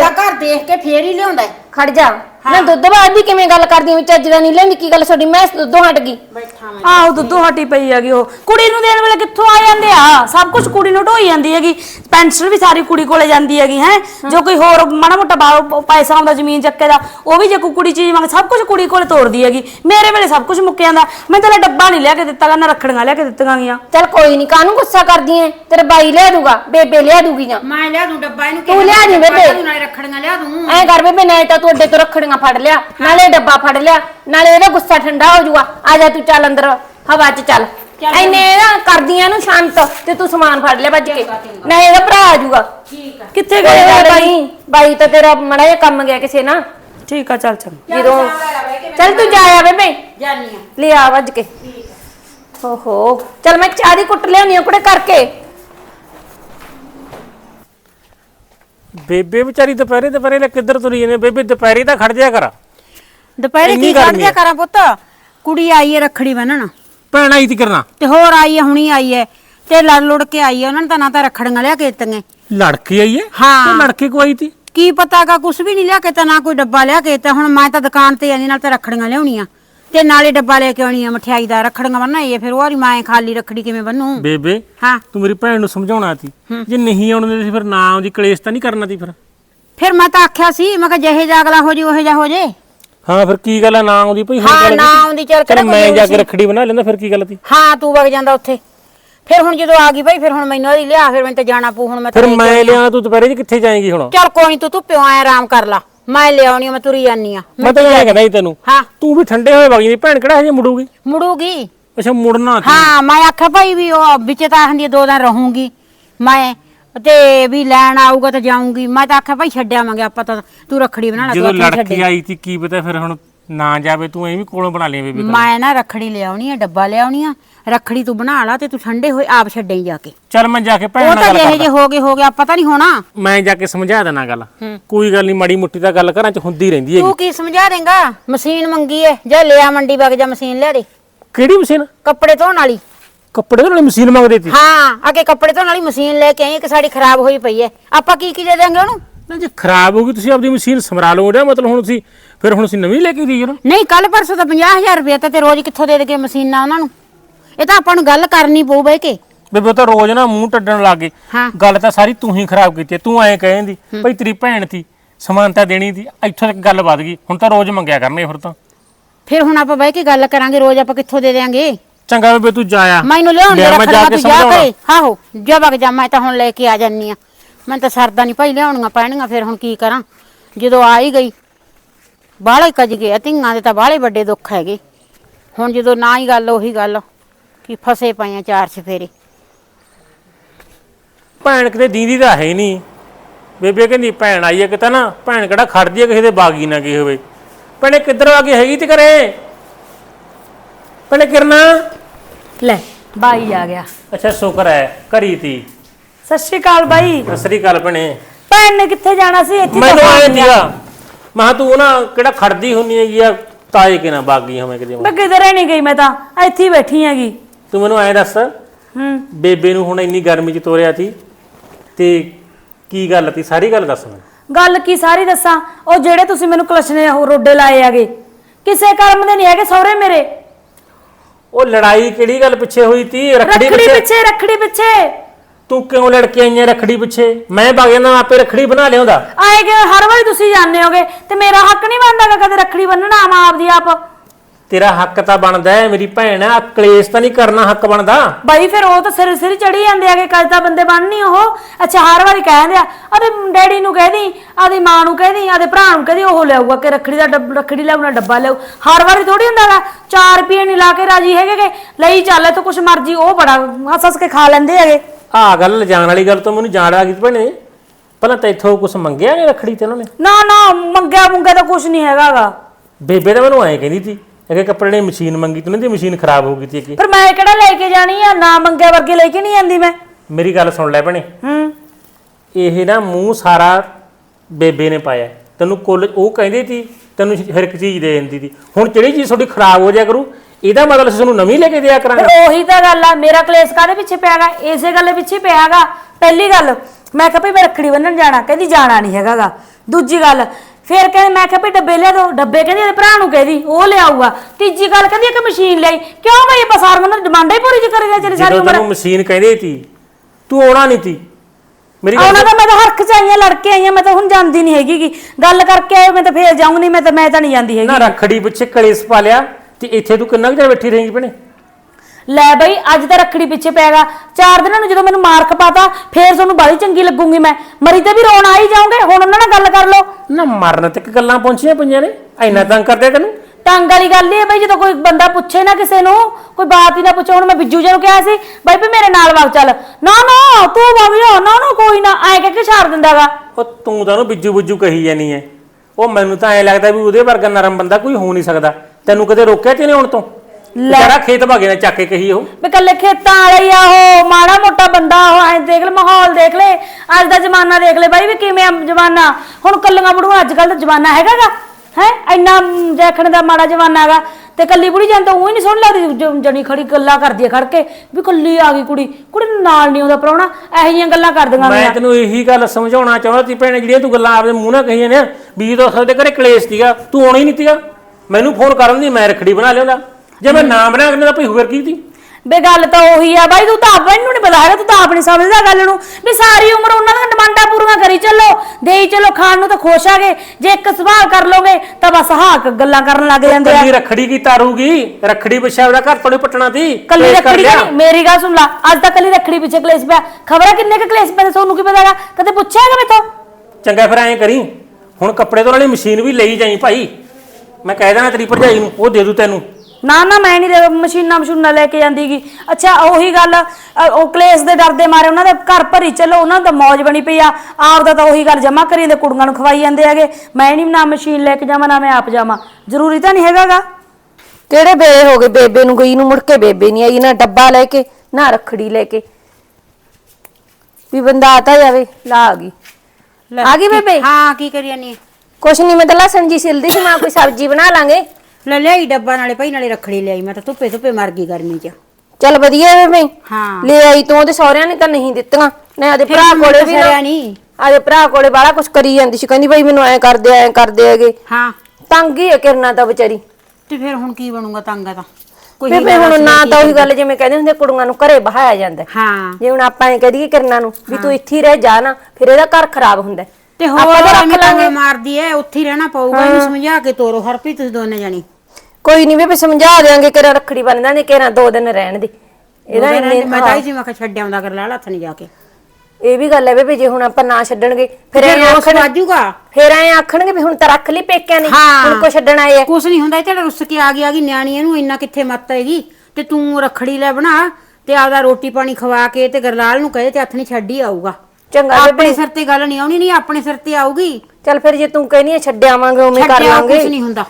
ਆਪਦਾ ਘਰ ਦੇਖ ਕੇ ਫੇਰ ਹੀ ਲਿਆਉਂਦਾ ਹੈ। ਖੜ ਜਾ। ਮੈਂ ਦੁੱਧ ਬਾਅਦ ਦੀ ਕਿਵੇਂ ਗੱਲ ਕਰਦੀ ਹਾਂ ਵੀ ਚੱਜ ਦਾ ਨਹੀਂ ਲੈਂਦੀ ਕੀ ਗੱਲ ਤੁਹਾਡੀ ਮੈਂ ਦੁੱਧੋਂ ਹਟ ਗਈ। ਬੈਠਾ ਮੈਂ ਆਹੋ ਦੁੱਧੋਂ ਹਟੀ ਪਈ ਹੈਗੀ ਉਹ। ਕੁੜੀ ਨੂੰ ਦੇਣ ਵੇਲੇ ਕਿੱਥੋਂ ਆ ਜਾਂਦੇ ਆ? ਸਭ ਕੁਝ ਕੁੜੀ ਨੂੰ ਢੋਈ ਜਾਂਦੀ ਹੈਗੀ। ਪੈਨਸ਼ਨ ਵੀ ਸਾਰੀ ਕੁੜੀ ਕੋਲੇ ਜਾਂਦੀ ਹੈਗੀ ਹੈ? ਜੋ ਕੋਈ ਹੋਰ ਮਾੜਾ ਮੋਟਾ ਬਾ- ਪੈਸਾ ਆਉਂਦਾ ਜ਼ਮੀਨ ਚੱਕੇ ਦਾ ਉਹ ਵੀ ਜੇ ਕੋਈ ਕੁੜੀ ਚੀਜ਼ ਮੰਗ ਸਭ ਕੁਝ ਕੁੜੀ ਕੋਲੇ ਤੋਰਦੀ ਹੈਗੀ। ਮੇਰੇ ਵੇਲੇ ਸਭ ਕੁਝ ਮੁੱਕ ਜਾਂਦਾ। ਮੈਂ ਤਾਂ ਲੈ ਡੱਬਾ ਨਹੀਂ ਲਿਆ ਕੇ ਦਿੱਤਾ ਗਾ ਨਾ ਰੱਖੜੀਆਂ ਲਿਆ ਕੇ ਦਿੱਤੀਆਂ ਗੀਆਂ ਚੱਲ ਕੋਈ ਨਹੀਂ ਕਾਹਨੂੰ ਗੁੱਸਾ ਕਰਦੀ ਐ? ਤੇਰੇ ਬਾਈ ਲਿਆ ਦੂਗਾ ਬੇਬੇ ਲਿਆ ਦੂਗੀ ਜਾਂ ਮੈਂ ਲਿਆ ਦੂੰ ਡੱਬਾ ਇਹਨੂੰ ਤੂੰ ਲਿਆ ਦੀ ਬੇਬੇ। ਤੂੰ ਨਾਲੇ ਰੱਖੜੀਆਂ ਲਿਆ ਦੂੰ। ਐ ਕਰ ਬੇਬੇ ਨਾਲੇ ਤਾਂ ਤੂੰ ਅੱਡੇ ਤੋਂ ਰੱਖੜੀਆਂ ਫੜ ਲਿਆ ਨਾਲੇ ਡੱਬਾ ਫੜ ਲਿਆ ਨਾਲੇ ਇਹਦਾ ਗੁੱਸਾ ਠੰਡਾ ਹੋ ਜਾਊਗਾ ਆ ਜਾ ਤੂੰ ਚੱਲ ਅੰਦਰ ਹਵਾ 'ਚ ਚੱਲ। ਚੱਲ। ਐਨੇ ਨਾ ਕਰਦੀਆਂ ਨੂੰ ਸ਼ਾਂਤ ਤੇ ਤੂੰ ਸਮਾਨ ਫੜ ਲਿਆ ਭੱਜ ਕੇ। ਨਾਲੇ ਇਹਦਾ ਭਰਾ ਆ ਜਾਊਗਾ ਠੀਕ ਆ। ਕਿੱਥੇ ਗਏ ਬਾਈ? ਬਾਈ ਤਾਂ ਤੇਰਾ ਮੜਾ ਜਿਹਾ ਕੰਮ ਗਿਆ ਕਿਸੇ ਨਾਲ। ਠੀਕ ਆ ਚੱਲ ਚੱਲ। ਜਦੋਂ ਚੱਲ ਤੂੰ ਜਾ ਆ ਬੇਬੇ। ਜਾਨੀ ਆ। ਲੈ ਆ ਵੱਜ ਕੇ ਓਹੋ। ਚੱਲ ਮੈਂ ਚਾਹ ਦੀ ਕੁੱਟ ਲਿਆਉਣੀ ਆ ਕੁੜੇ ਕਰਕੇ। ਬੇਬੇ ਵਿਚਾਰੀ ਦੁਪਹਿਰੇ ਦੁਪਹਿਰੇ ਲੈ ਕਿੱਧਰ ਤੁਰੀ ਜਾਂਦੇ ਬੇਬੇ ਦੁਪਹਿਰੇ ਤਾਂ ਖੜ ਜਾ ਕਰ। ਦੁਪਹਿਰੇ ਇੰਨੀ ਕੀ ਗਰਮੀ। ਕੱਢਦਿਆ ਆ। ਕਰਾਂ ਪੁੱਤ? ਕੁੜੀ ਆਈ ਹੈ ਰੱਖੜੀ ਬੰਨਣ। ਭੈਣ ਆਈ ਤੀ ਕਰਨਾ? ਤੇ ਹੋਰ ਆਈ ਹੈ ਹੁਣੀ ਆਈ ਹੈ ਤੇ ਲੜ ਲੁੜ ਕੇ ਆਈ ਹੈ ਉਹਨਾਂ ਨੇ ਤਾਂ ਨਾ ਤਾਂ ਰੱਖੜੀਆਂ ਲਿਆ ਕੇ ਦਿੱਤੀਆਂ। ਲੜਕੇ ਆਈ ਹੈ ਹਾਂ। ਤੇ ਲੜਕੇ ਕੋ ਆਈ ਤੀ? ਕੀ ਪਤਾਗਾ ਕੁਝ ਵੀ ਨਹੀਂ ਲਿਆ ਕੇ ਤਾਂ ਨਾ ਕੋਈ ਡੱਬਾ ਲਿਆ ਕੇ ਤਾਂ ਹੁਣ ਮੈਂ ਤਾਂ ਦੁਕਾਨ ਤੇ ਆਣੀ ਨਾਲ ਤਾਂ ਰੱਖੜੀਆਂ ਲਿਆਉਣੀਆਂ। ਤੇ ਨਾਲੇ ਡੱਬਾ ਲੈ ਕੇ ਆਉਣੀ ਆ ਮਠਿਆਈ ਦਾ ਰੱਖੜੀਆਂ ਇਹ ਫਿਰ ਉਹ ਵਾਲੀ ਮੈਂ ਖਾਲੀ ਰੱਖੜੀ ਕਿਵੇਂ ਬੰਨੂ? ਬੇਬੇ ਹਾਂ। ਤੂੰ ਮੇਰੀ ਭੈਣ ਨੂੰ ਸਮਝਾਉਣਾ ਤੀ ਜੇ ਨਹੀਂ ਆਉਣ ਦਿੰਦੇ ਸੀ ਫਿਰ ਨਾ ਆਉਂਦੀ ਕਲੇਸ਼ ਤਾਂ ਨਹੀਂ ਕਰਨਾ ਤੀ ਫਿਰ? ਫਿਰ ਮੈਂ ਤਾਂ ਆਖਿਆ ਸੀ ਮੈਂ ਕਿਹਾ ਜਿਹੇ ਜਾਗਲਾ ਹੋ ਜੀ ਉਹੇ ਜਾ ਹੋ ਜੇ। ਹਾਂ ਫਿਰ ਕੀ ਗੱਲ ਆ ਨਾ ਆਉਂਦੀ ਭਈ ਹਾਂ ਨਾ ਆਉਂਦੀ ਚੱਲ ਕਿਹੜਾ ਮੈਂ ਜਾ ਕੇ ਰੱਖੜੀ ਬਣਾ ਲੈਂਦਾ ਫਿਰ ਕੀ ਗੱਲ ਤੀ ਹਾਂ ਤੂੰ ਵਗ ਜਾਂਦਾ ਉੱਥੇ। ਫਿਰ ਹੁਣ ਜਦੋਂ ਆ ਗਈ ਭਾਈ ਫਿਰ ਹੁਣ ਮੈਨੂੰ ਉਹਦੀ ਲਿਆ ਫਿਰ ਮੈਨੂੰ ਤਾਂ ਜਾਣਾ ਪਊ ਹੁਣ ਮੈਂ ਤਾਂ ਫਿਰ ਮੈਂ। ਲਿਆ ਤੂੰ ਦੁਪਹਿਰੇ ਚ ਕਿੱਥੇ ਜਾਏਂਗੀ ਹੁਣ? ਚੱਲ ਕੋਈ ਨੀ ਤੂੰ ਧੁੱਪਿਓ ਆਇਆ ਆਰਾਮ ਕਰ ਲਾ। ਮੈਂ ਲਿਆਉਣੀ ਆ ਮੈਂ ਤੁਰੀ ਜਾਨੀ ਆ। ਮੈਂ ਤਾਂ ਇਹ ਕਹਿੰਦਾ ਸੀ ਤੈਨੂੰ ਹਾਂ। ਤੂੰ ਵੀ ਠੰਡੇ ਹੋਏ ਵਗ ਜਾਂਦੀ ਭੈਣ ਕਿਹੜਾ ਹਜੇ ਮੁੜੂਗੀ? ਮੁੜੂਗੀ। ਅੱਛਾ ਮੁੜਨਾ ਤੀ ਹਾਂ ਮੈਂ ਆਖਿਆ ਭਾਈ ਵੀ ਉਹ ਵਿੱਚ ਤਾਂ ਆ ਦੋ ਦਿਨ ਰਹੂੰਗੀ। ਮੈਂ ਤੇ ਵੀ ਲੈਣ ਆਊਗਾ ਤਾਂ ਜਾਊਂਗੀ। ਮੈਂ ਤਾਂ ਆਖਿਆ ਭਾਈ ਛੱਡਿਆਵਾਂਗੇ ਆਪਾਂ ਤਾਂ ਤੂੰ ਰੱਖੜੀ ਬਣਾ ਲੈ ਤੂੰ ਜਦੋਂ ਲੜਕੀ ਆਈ ਤੀ ਕੀ ਪਤਾ ਫਿਰ ਹੁਣ ਨਾ ਜਾਵੇ ਤੂੰ ਐਵੇਂ ਕੋਲੋਂ ਬਣਾ ਲਈ ਬੇਬੇ ਮੈਂ ਨਾ ਰੱਖੜੀ ਲਿਆਉਣੀ ਆ ਡੱਬਾ ਲਿਆਉਣੀ ਆ। ਰੱਖੜੀ ਤੂੰ ਬਣਾ ਲਾ ਤੇ ਤੂੰ ਠੰਡੇ ਹੋਏ ਆਪ ਛੱਡੇ ਜਾ ਕੇ। ਚੱਲ ਮੈਂ ਜਾ ਕੇ ਭੈਣ ਉਹ ਨਾਲ ਤਾਂ ਗੱਲ ਜਿਹੇ ਕਰਦਾ। ਜੇ ਹੋ ਗਏ ਹੋ ਗਿਆ ਪਤਾ ਨਹੀਂ ਹੋਣਾ। ਮੈਂ ਜਾ ਕੇ ਸਮਝਾ ਦੇਣਾ ਗੱਲ। ਕੋਈ ਗੱਲ ਨਹੀਂ ਮਾੜੀ ਮੁੱਟੀ ਤਾਂ ਗੱਲ ਘਰਾਂ 'ਚ ਹੁੰਦੀ ਰਹਿੰਦੀ ਹੈਗੀ। ਤੂੰ ਕੀ ਸਮਝਾ ਦੇਂਗਾ? ਮਸ਼ੀਨ ਮੰਗੀ ਐ ਜਾਂ ਲਿਆ ਮੰਡੀ ਵਗ ਜਾ ਮਸ਼ੀਨ ਲਿਆ ਦੇ। ਕਿਹੜੀ ਮਸ਼ੀਨ? ਕੱਪੜੇ ਧੋਣ ਵਾਲੀ। ਕੱਪੜੇ ਧੋਣ ਵਾਲੀ ਮਸ਼ੀਨ ਮੰਗਦੇ ਸੀ। ਹਾਂ ਅੱਗੇ ਕੱਪੜੇ ਧੋਣ ਵਾਲੀ ਮਸ਼ੀਨ ਲੈ ਕੇ ਆਈ ਕਿ ਸਾਡੀ ਖਰਾਬ ਹੋਈ ਪਈ ਐ ਆਪਾਂ ਕੀ ਕੀ ਦੇ ਦਾਂਗੇ ਉਹਨੂੰ? ਨਾ ਜੇ ਖਰਾਬ ਹੋ ਗਈ ਤੁਸੀਂ ਆਪਦੀ ਮਸ਼ੀਨ ਸਮਰਾ ਲਓ ਉਹਦਾ ਮਤਲਬ ਹੁਣ ਤੁਸੀਂ ਫਿਰ ਹੁਣ ਅਸੀਂ ਨਵੀਂ ਲੈ ਕੇ ਦੀ ਨਾ। ਨਹੀਂ ਕੱਲ ਪਰਸੋਂ ਤਾਂ 50000 ਰੁਪਏ ਤਾਂ ਤੇ ਰੋਜ਼ ਕਿੱਥੋਂ ਦੇ ਦੇਗੇ ਮਸ਼ੀਨਾਂ ਉਹਨਾਂ ਨੂੰ? ਇਹ ਤਾਂ ਆਪਾਂ ਨੂੰ ਗੱਲ ਕਰਨੀ ਪਊ ਬਈ ਕੇ। ਬੇਬੇ ਉਹ ਤਾਂ ਰੋਜ਼ ਨਾ ਮੂੰਹ ਟੱਡਣ ਲੱਗ ਗਏ। ਹਾਂ। ਗੱਲ ਤਾਂ ਸਾਰੀ ਤੂੰ ਹੀ ਖਰਾਬ ਕੀਤੀ ਹੈ। ਤੂੰ ਐਂ ਕਹਿੰਦੀ ਭਈ ਤੇਰੀ ਭੈਣ ਸੀ ਸਮਾਨਤਾ ਦੇਣੀ ਦੀ ਇੱਥੋਂ ਤੱਕ ਗੱਲ ਵੱਧ ਗਈ ਹੁਣ ਤਾਂ ਰੋਜ਼ ਮੰਗਿਆ ਕਰਨੇ ਫਿਰ ਤਾਂ। ਫਿਰ ਹੁਣ ਆਪਾਂ ਬਹਿ ਕੇ ਗੱਲ ਕਰਾਂਗੇ ਰੋਜ਼ ਆਪਾਂ ਕਿੱਥੋਂ ਦੇ ਦੇਾਂਗੇ ਚੰਗਾ ਬੇਬੇ ਤੂੰ ਜਾਇਆ ਮੈਨੂੰ ਲਿਆਉਣ ਦੇ ਰੱਖਣਾ ਤੂੰ ਜਾ। ਕਰੇ ਆਹੋ ਜਾ ਵਗ ਜਾ ਮੈਂ ਤਾਂ ਹੁਣ ਲੈ ਕੇ ਆ ਜਾਨੀ ਆ ਮੈਂ ਤਾਂ ਸਰਦਾ ਨਹੀਂ ਭਾਈ ਲਿਆਉਣੀਆਂ ਪੈਣੀਆਂ ਫਿਰ ਹੁਣ ਕੀ ਕਰਾਂ? ਜਦੋਂ ਆ ਹੀ ਗਈ ਬਾਹਲੇ ਕੱਜ ਗਿਆ ਧੀਆਂ ਦੇ ਤਾਂ ਬਾਹਲੇ ਵੱਡੇ ਦੁੱਖ ਹੈਗੇ। ਹੁਣ ਜਦੋਂ ਨਾ ਹੀ ਗੱਲ ਉਹੀ ਗੱਲ ਕਿ ਫਸੇ ਪਏ ਆ ਚਾਰ ਚਫੇਰੇ। ਭੈਣ ਕਿਤੇ ਦੀਦੀ ਤਾਂ ਹੈ ਨਹੀਂ। ਬੇਬੇ ਕਹਿੰਦੀ ਭੈਣ ਆਈ ਹੈ ਕਿਤਾ ਨਾ ਭੈਣ ਕਿਹੜਾ ਖੜਦੀ ਹੈ ਕਿਸੇ ਦੇ ਬਾਗੀ ਨਾ ਗਈ ਹੋਵੇ। ਭੈਣੇ ਕਿੱਧਰ ਆ ਗਈ ਹੈਗੀ ਤੇ ਕਰੇ ਭੈਣੇ ਕਿਰਨਾ? ਲੈ ਬਾਈ ਆ ਗਿਆ। ਅੱਛਾ ਸ਼ੁਕਰ ਹੈ ਘਰੀ ਤੀ। ਸਤਿ ਸ਼੍ਰੀ ਅਕਾਲ ਬਾਈ। ਸਤਿ ਸ੍ਰੀ ਅਕਾਲ ਭੈਣੇ। ਭੈਣ ਨੇ ਕਿੱਥੇ ਜਾਣਾ ਸੀ? ਇੱਥੇ ਮੈਨੂੰ ਆਏ। ਦੀਆ ਮਾ ਤੂੰ ਨਾ ਕਿਹੜਾ ਖੜਦੀ ਹੁੰਨੀ ਹੈਗੀ ਆ ਤਾਏ ਕੇ ਨਾ ਬਾਗੀ ਹੋਵੇਂ ਕਿਤੇ। ਮੈਂ ਕਿਧਰੇ ਨਹੀਂ ਗਈ ਮੈਂ ਤਾਂ ਇੱਥੇ ਹੀ ਬੈਠੀ ਹੈਗੀ। ਤੂੰ ਮੈਨੂੰ ਐਂ ਦੱਸ ਹੂੰ। ਬੇਬੇ ਨੂੰ ਹੁਣ ਇੰਨੀ ਗਰਮੀ ਚ ਤੋਰਿਆ ਤੀ ਤੇ ਕੀ ਗੱਲ ਤੀ ਸਾਰੀ ਗੱਲ ਦੱਸ ਮੈਨੂੰ। ਗੱਲ ਕੀ ਸਾਰੀ ਦੱਸਾਂ? ਉਹ ਜਿਹੜੇ ਤੁਸੀਂ ਮੈਨੂੰ ਕਲਸ਼ਨੇ ਉਹ ਰੋਡੇ ਲਾਏ ਆਗੇ ਕਿਸੇ ਕਰਮ ਦੇ ਨਹੀਂ ਹੈਗੇ ਸਹੁਰੇ ਮੇਰੇ। ਉਹ ਲੜਾਈ ਕਿਹੜੀ ਗੱਲ ਪਿੱਛੇ ਹੋਈ ਤੀ? ਰੱਖੜੀ ਰੱਖੜੀ ਪਿੱਛੇ? ਪਿੱਛੇ ਰੱਖੜੀ ਪਿੱਛੇ। ਤੂੰ ਕਿਉਂ ਲੜ ਕੇ ਆਈਆਂ ਰੱਖੜੀ ਪਿੱਛੇ? ਮੈਂ ਬਾਗਿਆਂ ਨਾਲ ਆਪੇ ਰੱਖੜੀ ਬਣਾ ਲਿਆਉਂਦਾ। ਆਏ ਕਿ ਹਰ ਵਾਰੀ ਤੁਸੀਂ ਜਾਣਦੇ ਹੋਗੇ ਤੇ ਮੇਰਾ ਹੱਕ ਨਹੀਂ ਬਣਦਾਗਾ ਕਦੇ ਰੱਖੜੀ ਬੰਨਣਾ ਆਵਾਂ ਆਪਦੀ ਆਪ। ਤੇਰਾ ਹੱਕ ਤਾਂ ਬਣਦਾ ਹੈ ਮੇਰੀ ਭੈਣ ਆ ਕਲੇਸ਼ ਤਾਂ ਨਹੀਂ ਕਰਨਾ ਹੱਕ ਬਣਦਾ। ਬਾਈ ਫਿਰ ਉਹ ਤਾਂ ਸਿਰ ਸਿਰ ਚੜੀ ਜਾਂਦੇ ਆਗੇ ਕੱਜ ਦਾ ਬੰਦੇ ਬਣਨੀ ਉਹ। ਅੱਛਾ ਹਰ ਵਾਰੀ ਕਹਿੰਦੇ ਆ ਅਰੇ ਡੈਡੀ ਨੂੰ ਕਹਿਦੀ ਆਦੀ ਮਾਂ ਨੂੰ ਕਹਿਦੀ ਆਦੇ ਭਰਾ ਨੂੰ ਕਹਿਦੀ ਉਹ ਲਿਆਊਗਾ ਕਿ ਰੱਖੜੀ ਦਾ ਡੱਬ- ਰੱਖੜੀ ਲਿਆਉਣਾ ਡੱਬਾ ਲਿਆਉ ਹਰ ਵਾਰੀ ਥੋੜੀ ਹੁੰਦਾਗਾ 4 ਰੁਪਏ ਨਹੀਂ ਲਾ ਕੇ ਰਾਜੀ ਹੈਗੇ ਗੇ। ਲਈ ਚੱਲ ਤੂੰ ਕੁਛ ਮਰਜ਼ੀ ਉਹ ਬੜਾ ਹੱਸ ਹੱਸ ਕੇ ਖਾ ਲੈਂਦੇ ਹੈਗੇ। ਆਹ ਗੱਲ ਲਿਜਾਣ ਵਾਲੀ ਗੱਲ ਤੋਂ ਮੈਨੂੰ ਜਾਣ ਆ ਗਈ ਭੈਣੇ। ਪਹਿਲਾਂ ਤਾਂ ਇੱਥੋਂ ਕੁਝ ਮੰਗਿਆ ਨਹੀਂ ਰੱਖੜੀ ਤੇ ਉਹਨਾਂ ਨੇ? ਨਾ ਨਾ ਮੰਗਿਆ ਮੁੰਗਿਆ ਤਾਂ ਕੁਛ ਨਹੀਂ ਹੈਗਾਗਾ ਬੇਬੇ ਤਾਂ ਮੈਨੂੰ ਐਂ ਕਹਿੰਦੀ ਸੀ ਕਿ ਕੱਪੜੇ ਨੇ ਮਸ਼ੀਨ ਮੰਗੀ ਤੇ ਦੀ ਮਸ਼ੀਨ ਖਰਾਬ ਹੋ ਗਈ ਸੀ ਅੱਗੇ ਪਰ ਮੈਂ ਕਿਹੜਾ ਲੈ ਕੇ ਜਾਣੀ ਆ? ਨਾ ਮੰਗਿਆ ਵਰਗੇ ਲੈ ਕੇ ਨਹੀਂ ਜਾਂਦੀ ਮੈਂ। ਮੇਰੀ ਗੱਲ ਸੁਣ ਲੈ ਭੈਣੇ। ਹੂੰ। ਇਹ ਨਾ ਮੂੰਹ ਸਾਰਾ ਬੇਬੇ ਨੇ ਪਾਇਆ। ਤੈਨੂੰ ਕੁੱਲ ਉਹ ਕਹਿੰਦੀ ਸੀ ਤੈਨੂੰ ਹਰ ਇੱਕ ਚੀਜ਼ ਦੇ ਦਿੰਦੀ ਸੀ। ਹੁਣ ਜਿਹੜੀ ਚੀਜ਼ ਤੁਹਾਡੀ ਖਰਾਬ ਹੋ ਜਾਇਆ ਕਰੂ ਇਹਦਾ ਮਤਲਬ ਅਸੀਂ ਤੁਹਾਨੂੰ ਨਵੀਂ ਲੈ ਕੇ ਦਿਆ ਕਰਾਂਗੇ। ਫਿਰ ਉਹੀ ਤਾਂ ਗੱਲ ਆ ਮੇਰਾ ਕਲੇਸ਼ ਕਾਦੇ ਪਿੱਛੇ ਪਿਆਗਾ? ਇਸੇ ਗੱਲ ਪਿੱਛੇ ਪਿਆਗਾ। ਪਹਿਲੀ ਗੱਲ ਮੈਂ ਕਿਹਾ ਭਈ ਮੈਂ ਰੱਖੜੀ ਬੰਨਣ ਜਾਣਾ ਕਹਿੰਦੀ ਜਾਣਾ ਨਹੀਂ ਹੈਗਾਗਾ। ਦੂਜੀ ਗੱਲ ਫਿਰ ਕਹਿੰਦੇ ਮੈਂ ਕਿਹਾ ਭਈ ਡੱਬੇ ਲਿਆ ਦੋ ਡੱਬੇ ਕਹਿੰਦੀ ਇਹਦੇ ਭਰਾ ਨੂੰ ਕਹਿੰਦੀ ਉਹ ਲਿਆਊਗਾ। ਤੀਜੀ ਗੱਲ ਕਹਿੰਦੀ ਇੱਕ ਮਸ਼ੀਨ ਲਈ। ਕਿਉਂ ਭਈ ਆਪਾਂ ਦੀ ਡਿਮਾਂਡਾਂ ਹੀ ਪੂਰੀ ਜੀ ਕਰੀ ਜਾ ਸਾਰੀ ਜਦੋਂ ਉਮਰ? ਤੈਨੂੰ ਮਸ਼ੀਨ ਕਹਿੰਦੀ ਸੀ ਤੂੰ ਆਉਣਾ ਨਹੀਂ ਸੀ। ਮੇਰੀ ਗੱਲ ਆਉਣਾ ਤਾਂ ਮੈਂ ਤਾਂ ਹਰਖ ਚ ਆਈਆਂ ਲੜ ਕੇ ਆਈਆਂ ਮੈਂ ਤਾਂ ਹੁਣ ਜਾਂਦੀ ਨਹੀਂ ਹੈਗੀ ਗੀ। ਗੱਲ ਕਰਕੇ ਆਏ ਮੈਂ ਤਾਂ ਫੇਰ ਜਾਊਂ ਨਹੀਂ ਮੈਂ ਤਾਂ ਮੈਂ ਤਾਂ ਨਹੀਂ ਜਾਂਦੀ ਹੈਗੀ। ਨਾ ਰੱਖੜੀ ਪਿੱਛੇ ਕਲੇਸ਼ ਪਾ ਲਿਆ। ਤੇ ਇੱਥੇ ਤੂੰ ਕਿੰਨਾ ਕੁ ਚਿਰ ਬੈਠੀ ਰਹੇਂਗੀ ਭੈਣੇ? ਲੈ ਬਈ ਅੱਜ ਤਾਂ ਰੱਖੜੀ ਪਿੱਛੇ ਪੈਗਾ ਚਾਰ ਦਿਨਾਂ ਨੂੰ ਜਦੋਂ ਮੈਨੂੰ ਮਾਰਕ ਪਾਤਾ ਫੇਰ ਤੁਹਾਨੂੰ ਬਾਲੀ ਚੰਗੀ ਲੱਗੂਗੀ ਮੈਂ। ਮਰੀ ਤੇ ਵੀ ਰੋਣ ਆ ਹੀ ਜਾਓਗੇ ਹੁਣ ਉਹਨਾਂ ਨਾਲ ਗੱਲ ਕਰ ਲਓ। ਨਾ ਮਰਨ ਤੱਕ ਗੱਲਾਂ ਪਹੁੰਚੀਆਂ ਪਈਆਂ ਨੇ। ਐਨਾ ਤੰਗ ਕਰਦੇ ਤੈਨੂੰ? ਟੰਗ ਵਾਲੀ ਗੱਲ ਹੀ ਹੈ ਬਈ ਜਦੋਂ ਕੋਈ ਬੰਦਾ ਪੁੱਛੇ ਨਾ ਕਿਸੇ ਨੂੰ ਕੋਈ ਬਾਤ ਹੀ ਨਾ ਪੁੱਛੋ ਹੁਣ ਮੈਂ ਬਿੱਜੂ ਜੀ ਨੂੰ ਕਿਹਾ ਸੀ ਬਈ ਵੀ ਮੇਰੇ ਨਾਲ ਵਗ ਚੱਲ। ਨਾ ਨਾ ਤੂੰ ਵਗ ਜਾ ਨਾ ਨਾ ਕੋਈ ਨਾ ਐ ਕਹਿ ਕੇ ਛਾੜ ਦਿੰਦਾਗਾ ਉਹ ਤੂੰ ਤਾਂ ਉਹਨੂੰ ਬਿੱਜੂ ਬਿੱਜੂ ਕਹੀ ਜਾਨੀ ਐ। ਉਹ ਮੈਨੂੰ ਤਾਂ ਐ ਲੱਗਦਾ ਵੀ ਉਹਦੇ ਵਰਗਾ ਨਰਮ ਬੰਦਾ ਕੋਈ ਹੋ ਨਹੀਂ ਸਕਦਾ। ਤੈਨੂੰ ਕਦੇ ਰੋਕਿਆ ਤੇ ਨਹੀਂ ਹੁਣ ਤੋਂ? ਵਿਚਾਰਾ ਖੇਤ ਭਾਗੇ ਨੇ ਚੱਕ ਕੇ ਕਹੀ ਉਹ। ਵੀ ਕੱਲੇ ਖੇਤਾਂ ਵਾਲਾ ਹੀ ਆ ਉਹ ਮਾੜਾ ਮੋਟਾ ਬੰਦਾ ਉਹ ਐ ਦੇਖ ਲੈ ਮਾਹੌਲ ਦੇਖ ਲੈ। ਅੱਜ ਦਾ ਜ਼ਮਾਨਾ ਦੇਖ ਲੈ ਬਾਈ ਵੀ ਕਿਵੇਂ ਆ ਜ਼ਮਾਨਾ। ਹੁਣ ਕੱਲੀਆਂ ਬੁੜੀਆਂ ਅੱਜ ਕੱਲ ਦਾ ਜ਼ਮਾਨਾ ਹੈਗਾਗਾ ਹੈ? ਇੰਨਾ ਦੇਖਣ ਦਾ ਮਾੜਾ ਜ਼ਮਾਨਾ ਹੈਗਾ। ਤੇ ਕੱਲੀ ਬੁੜੀ ਜਾਂ ਤਾਂ ਉਹ ਹੀ ਨਹੀਂ ਸੁਣ ਲੱਗਦੀ ਜਣੀ ਖੜੀ ਗੱਲਾਂ ਕਰਦੀ ਆ ਖੜ ਕੇ ਵੀ ਕੱਲੀ ਆ ਗਈ ਕੁੜੀ ਕੁੜੀ ਨੂੰ ਨਾਲ ਨਹੀਂ ਆਉਂਦਾ ਪ੍ਰਾਹੁਣਾ ਇਹੋ ਜਿਹੀਆਂ ਗੱਲਾਂ ਕਰਦੀਆਂ ਮੈਂ ਤੈਨੂੰ ਇਹੀ ਗੱਲ ਸਮਝਾਉਣਾ ਚਾਹੁੰਦਾ ਸੀ ਭੈਣੇ ਜਿਹੜੀਆਂ ਤੂੰ ਗੱਲਾਂ ਆਪਦੇ ਮੂੰਹ ਨਾਲ ਕਹੀਆਂ ਨੇ ਵੀ ਜਦੋਂ ਸਾਡੇ ਘਰੇ ਕਲੇਸ਼ ਸੀਗਾ ਤੂੰ ਆਉਣਾ ਹੀ ਨਹੀਂ ਸੀਗਾ। ਮੈਨੂੰ ਫੋਨ ਕਰਨ ਦੀ ਮੈਂ ਰਖੜੀ ਬਣਾ ਲਿਆਉਂਦਾ। ਜੇ ਮੈਂ ਨਾ ਬਣਾ ਕੇ ਤਾਂ ਭਈ ਹੋਰ ਕੀ ਸੀ? ਬੇ ਗੱਲ ਤਾਂ ਉਹੀ ਆ ਬਾਈ ਤੂੰ ਤਾਂ ਆਪ ਮੈਨੂੰ ਨਹੀਂ ਪਤਾ ਹੈਗਾ ਤੂੰ ਤਾਂ ਆਪ ਨਹੀਂ ਸਮਝਦਾ ਗੱਲ ਨੂੰ ਵੀ ਸਾਰੀ ਉਮਰ ਉਹਨਾਂ ਦੀਆਂ ਡਿਮਾਂਡਾਂ ਪੂਰੀਆਂ ਕਰੀ ਚੱਲੋ ਦੇਈ ਚੱਲੋ ਖਾਣ ਨੂੰ ਤਾਂ ਖੁਸ਼ ਆਗੇ ਜੇ ਇੱਕ ਸਵਾਲ ਕਰ ਲੋਗੇ ਤਾਂ ਬਸ ਹਾਕ ਗੱਲਾਂ ਕਰਨ ਲੱਗ ਜਾਂਦੇ ਆ। ਕੱਲੀ ਰਖੜੀ ਕੀ ਤਾਰੂਗੀ? ਰਖੜੀ ਪਿੱਛੇ ਉਹਦਾ ਘਰ ਤੋੜੇ ਪਟਣਾ ਸੀ ਕੱਲੀ ਕਲੇਸ਼ ਕਰ ਰੱਖੜੀ ਲਿਆ। ਦਾ ਨੀ, ਮੇਰੀ ਗੱਲ ਸੁਣ ਲਾ ਅੱਜ ਤੱਕ ਕੱਲੀ ਰੱਖੜੀ ਪਿੱਛੇ ਕਲੇਸ਼ ਪਿਆ ਖਬਰ ਕਿੰਨੇ ਕ ਕਲੇਸ਼ ਪਏ ਤੁਹਾਨੂੰ ਕੀ ਪਤਾਗਾ ਕਦੇ ਪੁੱਛਿਆਗਾ ਮੈਥੋਂ? ਚੰਗਾ ਫਿਰ ਐਂ ਕਰੀ ਹੁਣ ਕੱਪੜੇ ਧੋਣ ਵਾਲੀ ਮਸ਼ੀਨ ਵੀ ਲਈ ਜਾਈ ਭਾਈ ਮੈਂ ਕਹਿ ਦੇਣਾ ਤੇਰੀ ਭਰਜਾਈ ਨੂੰ ਉਹ ਦੇ ਦੂ ਤੈਨੂੰ। ਨਾ ਨਾ ਮੈਂ ਨਹੀਂ ਮਸ਼ੀਨਾਂ ਮਸ਼ੂਨਾਂ ਲੈ ਕੇ ਜਾਂਦੀਗੀ। ਅੱਛਾ ਉਹੀ ਗੱਲ ਅ, ਉਹ ਕਲੇਸ਼ ਦੇ ਡਰ ਦੇ ਮਾਰੇ ਉਹਨਾਂ ਦੇ ਘਰ ਭਰੀ ਚੱਲੋ ਉਹਨਾਂ ਦਾ ਮੌਜ ਬਣੀ ਪਈ ਆ। ਆਪਦਾ ਤਾਂ ਉਹੀ ਗੱਲ ਜਮਾ ਕਰੀ ਜਾਂਦੇ ਕੁੜੀਆਂ ਨੂੰ ਖਵਾਈ ਜਾਂਦੇ ਹੈਗੇ। ਮੈਂ ਨਹੀਂ ਨਾ ਮਸ਼ੀਨ ਲੈ ਕੇ ਜਾਵਾਂ ਨਾ ਮੈਂ ਆਪ ਜਾਵਾਂ। ਜ਼ਰੂਰੀ ਤਾਂ ਨਹੀਂ ਹੈਗਾਗਾ। ਕਿਹੜੇ ਵੇਲੇ ਹੋ ਗਏ ਬੇਬੇ ਨੂੰ ਗਈ ਨੂੰ ਮੁੜ ਕੇ ਬੇਬੇ ਨਹੀਂ ਆਈ ਨਾ ਡੱਬਾ ਲੈ ਕੇ ਨਾ ਰੱਖੜੀ ਲੈ ਕੇ। ਵੀ ਬੰਦਾ ਆਤਾ ਜਾਵੇ ਲਾ ਆ ਗਈ। ਆ ਗਈ ਬੇਬੇ? ਹਾਂ ਕੀ ਕਰੀ ਜਾਨੀ ਕੁਛ ਨਹੀਂ ਮੈਂ ਤਾਂ ਲਸਣ ਜੀ ਸਿਲਦੀ ਸੀ ਮੈਂ ਕੋਈ ਸਬਜ਼ੀ ਬਣਾ ਲਾਂਗੇ। ਲੈ ਲਿਆਈ ਡੱਬਾ ਨਾਲੇ ਭਾਈ ਨਾਲੇ ਰੱਖੜੀ ਲਿਆਈ। ਮੈਂ ਤਾਂ ਧੁੱਪੇ ਧੁੱਪੇ ਮਰ ਗਈ ਗਰਮੀ 'ਚ। ਚੱਲ ਵਧੀਆ ਬੇਬੇ ਹਾਂ। ਲੈ ਆਈ ਤੂੰ ਤੇ ਸਹੁਰਿਆਂ ਨੇ ਤਾਂ ਨਹੀਂ ਦਿੱਤੀਆਂ। ਨਾ ਆਦੇ ਫਿਰ ਭਰਾ ਮੈਨੂੰ ਕੋਲੇ ਵੀ ਨਾ ਨਹੀਂ ਆਦੇ ਭਰਾ ਕੋਲੇ ਬਾਲਾ ਕੁਛ ਕਰੀ ਜਾਂਦੀ ਸੀ। ਕਹਿੰਦੀ ਬਈ ਮੈਨੂੰ ਐ ਕਰਦੇ ਐ ਕਰਦੇ ਹੈਗੇ। ਹਾਂ। ਤੰਗ ਹੀ ਹੈ ਕਿਰਨਾ ਤਾਂ ਵਿਚਾਰੀ। ਤੇ ਫਿਰ ਹੁਣ ਕੀ ਬਣੂਗਾ ਤੰਗਾ ਤਾਂ? ਬੇਬੇ ਹੀਲਾ ਹੁਣ ਨਾ ਤਾਂ ਉਹੀ ਗੱਲ ਜਿਵੇਂ ਕਹਿੰਦੇ ਹੁੰਦੇ ਕੁੜੀਆਂ ਨੂੰ ਘਰੇ ਬਹਾਇਆ ਜਾਂਦਾ। ਹੈ। ਹਾਂ ਜੇ ਹੁਣ ਆਪਾਂ ਇਹ ਕਹਦੀਏ ਕਿਰਨਾ ਨੂੰ ਵੀ ਤੂੰ ਇੱਥੇ ਹੀ ਰਹਿ ਜਾ ਨਾ। ਫਿਰ ਇਹਦਾ ਘਰ ਖਰਾਬ ਹੁੰਦਾ। ਹੈ। ਤੇ ਆਪਾਂ ਹੋਰ ਤਾਂ ਰੱਖ ਲਾਂਗੇ। ਮਾਰਦੀ ਐ? ਉੱਥੇ ਹੀ ਰਹਿਣਾ ਪਊਗਾ ਇਹਨੂੰ ਸਮਝਾ ਕੇ ਤੋਰੋ। ਹਰਪ੍ਰੀਤ ਤੁਸੀਂ ਦੋਨੇ ਜਾਣੀ। ਕੋਈ ਨਹੀਂ ਬੇਬੇ ਸਮਝਾ ਦਿਆਂਗੇ ਕਿਹੜਾ ਰੱਖੜੀ ਬੰਨਦਾ ਨੇ ਕਿਹੜਾ ਦੋ ਦਿਨ ਰਹਿਣ ਦੇ। ਇਹਦਾ ਇੰਨੇ ਮੈਂ ਤਾਂ ਹੀ ਮੈਂ ਕਿਹਾ ਛੱਡ ਆਉਂਦਾ ਕਰ ਲਾ ਹੱਥ ਨਹੀਂ ਜਾ ਕੇ। ਇਹ ਵੀ ਗੱਲ ਹੈ ਬੇਬੇ ਜੇ ਹੁਣ ਆਪਾਂ ਨਾ ਛੱਡਣਗੇ ਫਿਰ ਐ ਰੋਸ ਵਾਜੂਗਾ। ਫਿਰ ਐ ਆਖਣਗੇ ਵੀ ਹੁਣ ਤਾਂ ਰੱਖ ਲਈ ਪੇਕਿਆਂ ਨੇ। ਹੁਣ ਕੋ ਛੱਡਣ ਆਏ ਆ। ਕੁਛ ਨਹੀਂ ਹੁੰਦਾ ਇਹ ਤੇ ਰੁੱਸ ਕੇ ਆ ਗਈ ਆ ਗਈ ਨਿਆਣੀ ਇਹਨੂੰ ਇੰਨਾ ਕਿੱਥੇ ਮੱਤ ਹੈਗੀ? ਤੇ ਤੂੰ ਰਖੜੀ ਲੈ ਬਣਾ ਤੇ ਆਪਦਾ ਰੋਟੀ ਪਾਣੀ ਖਵਾ ਕੇ ਤੇ ਗਰਲਾਲ ਨੂੰ ਕਹੇ ਤੇ ਹੱਥ ਨਹੀਂ ਛੱਡੀ ਆਊਗਾ। ਚੰਗਾ ਆਪਣੇ ਬੇਬੇ। ਸਿਰ ਤੇ ਗੱਲ ਨਹੀਂ ਆਉਣੀ ਨਹੀਂ ਆਪਣੇ ਸਿਰ ਤੇ ਆਊਗੀ। ਚੱਲ ਫਿਰ ਜੇ ਤੂੰ ਕਹਿਨੀ ਆ ਛੱਡ ਆਵਾਂਗੇ ਉਵੇਂ ਕਰ ਛੱਡਿਆ ਲਾਂਗੇ। ਕੁਛ ਨਹੀਂ ਹੁੰਦਾ।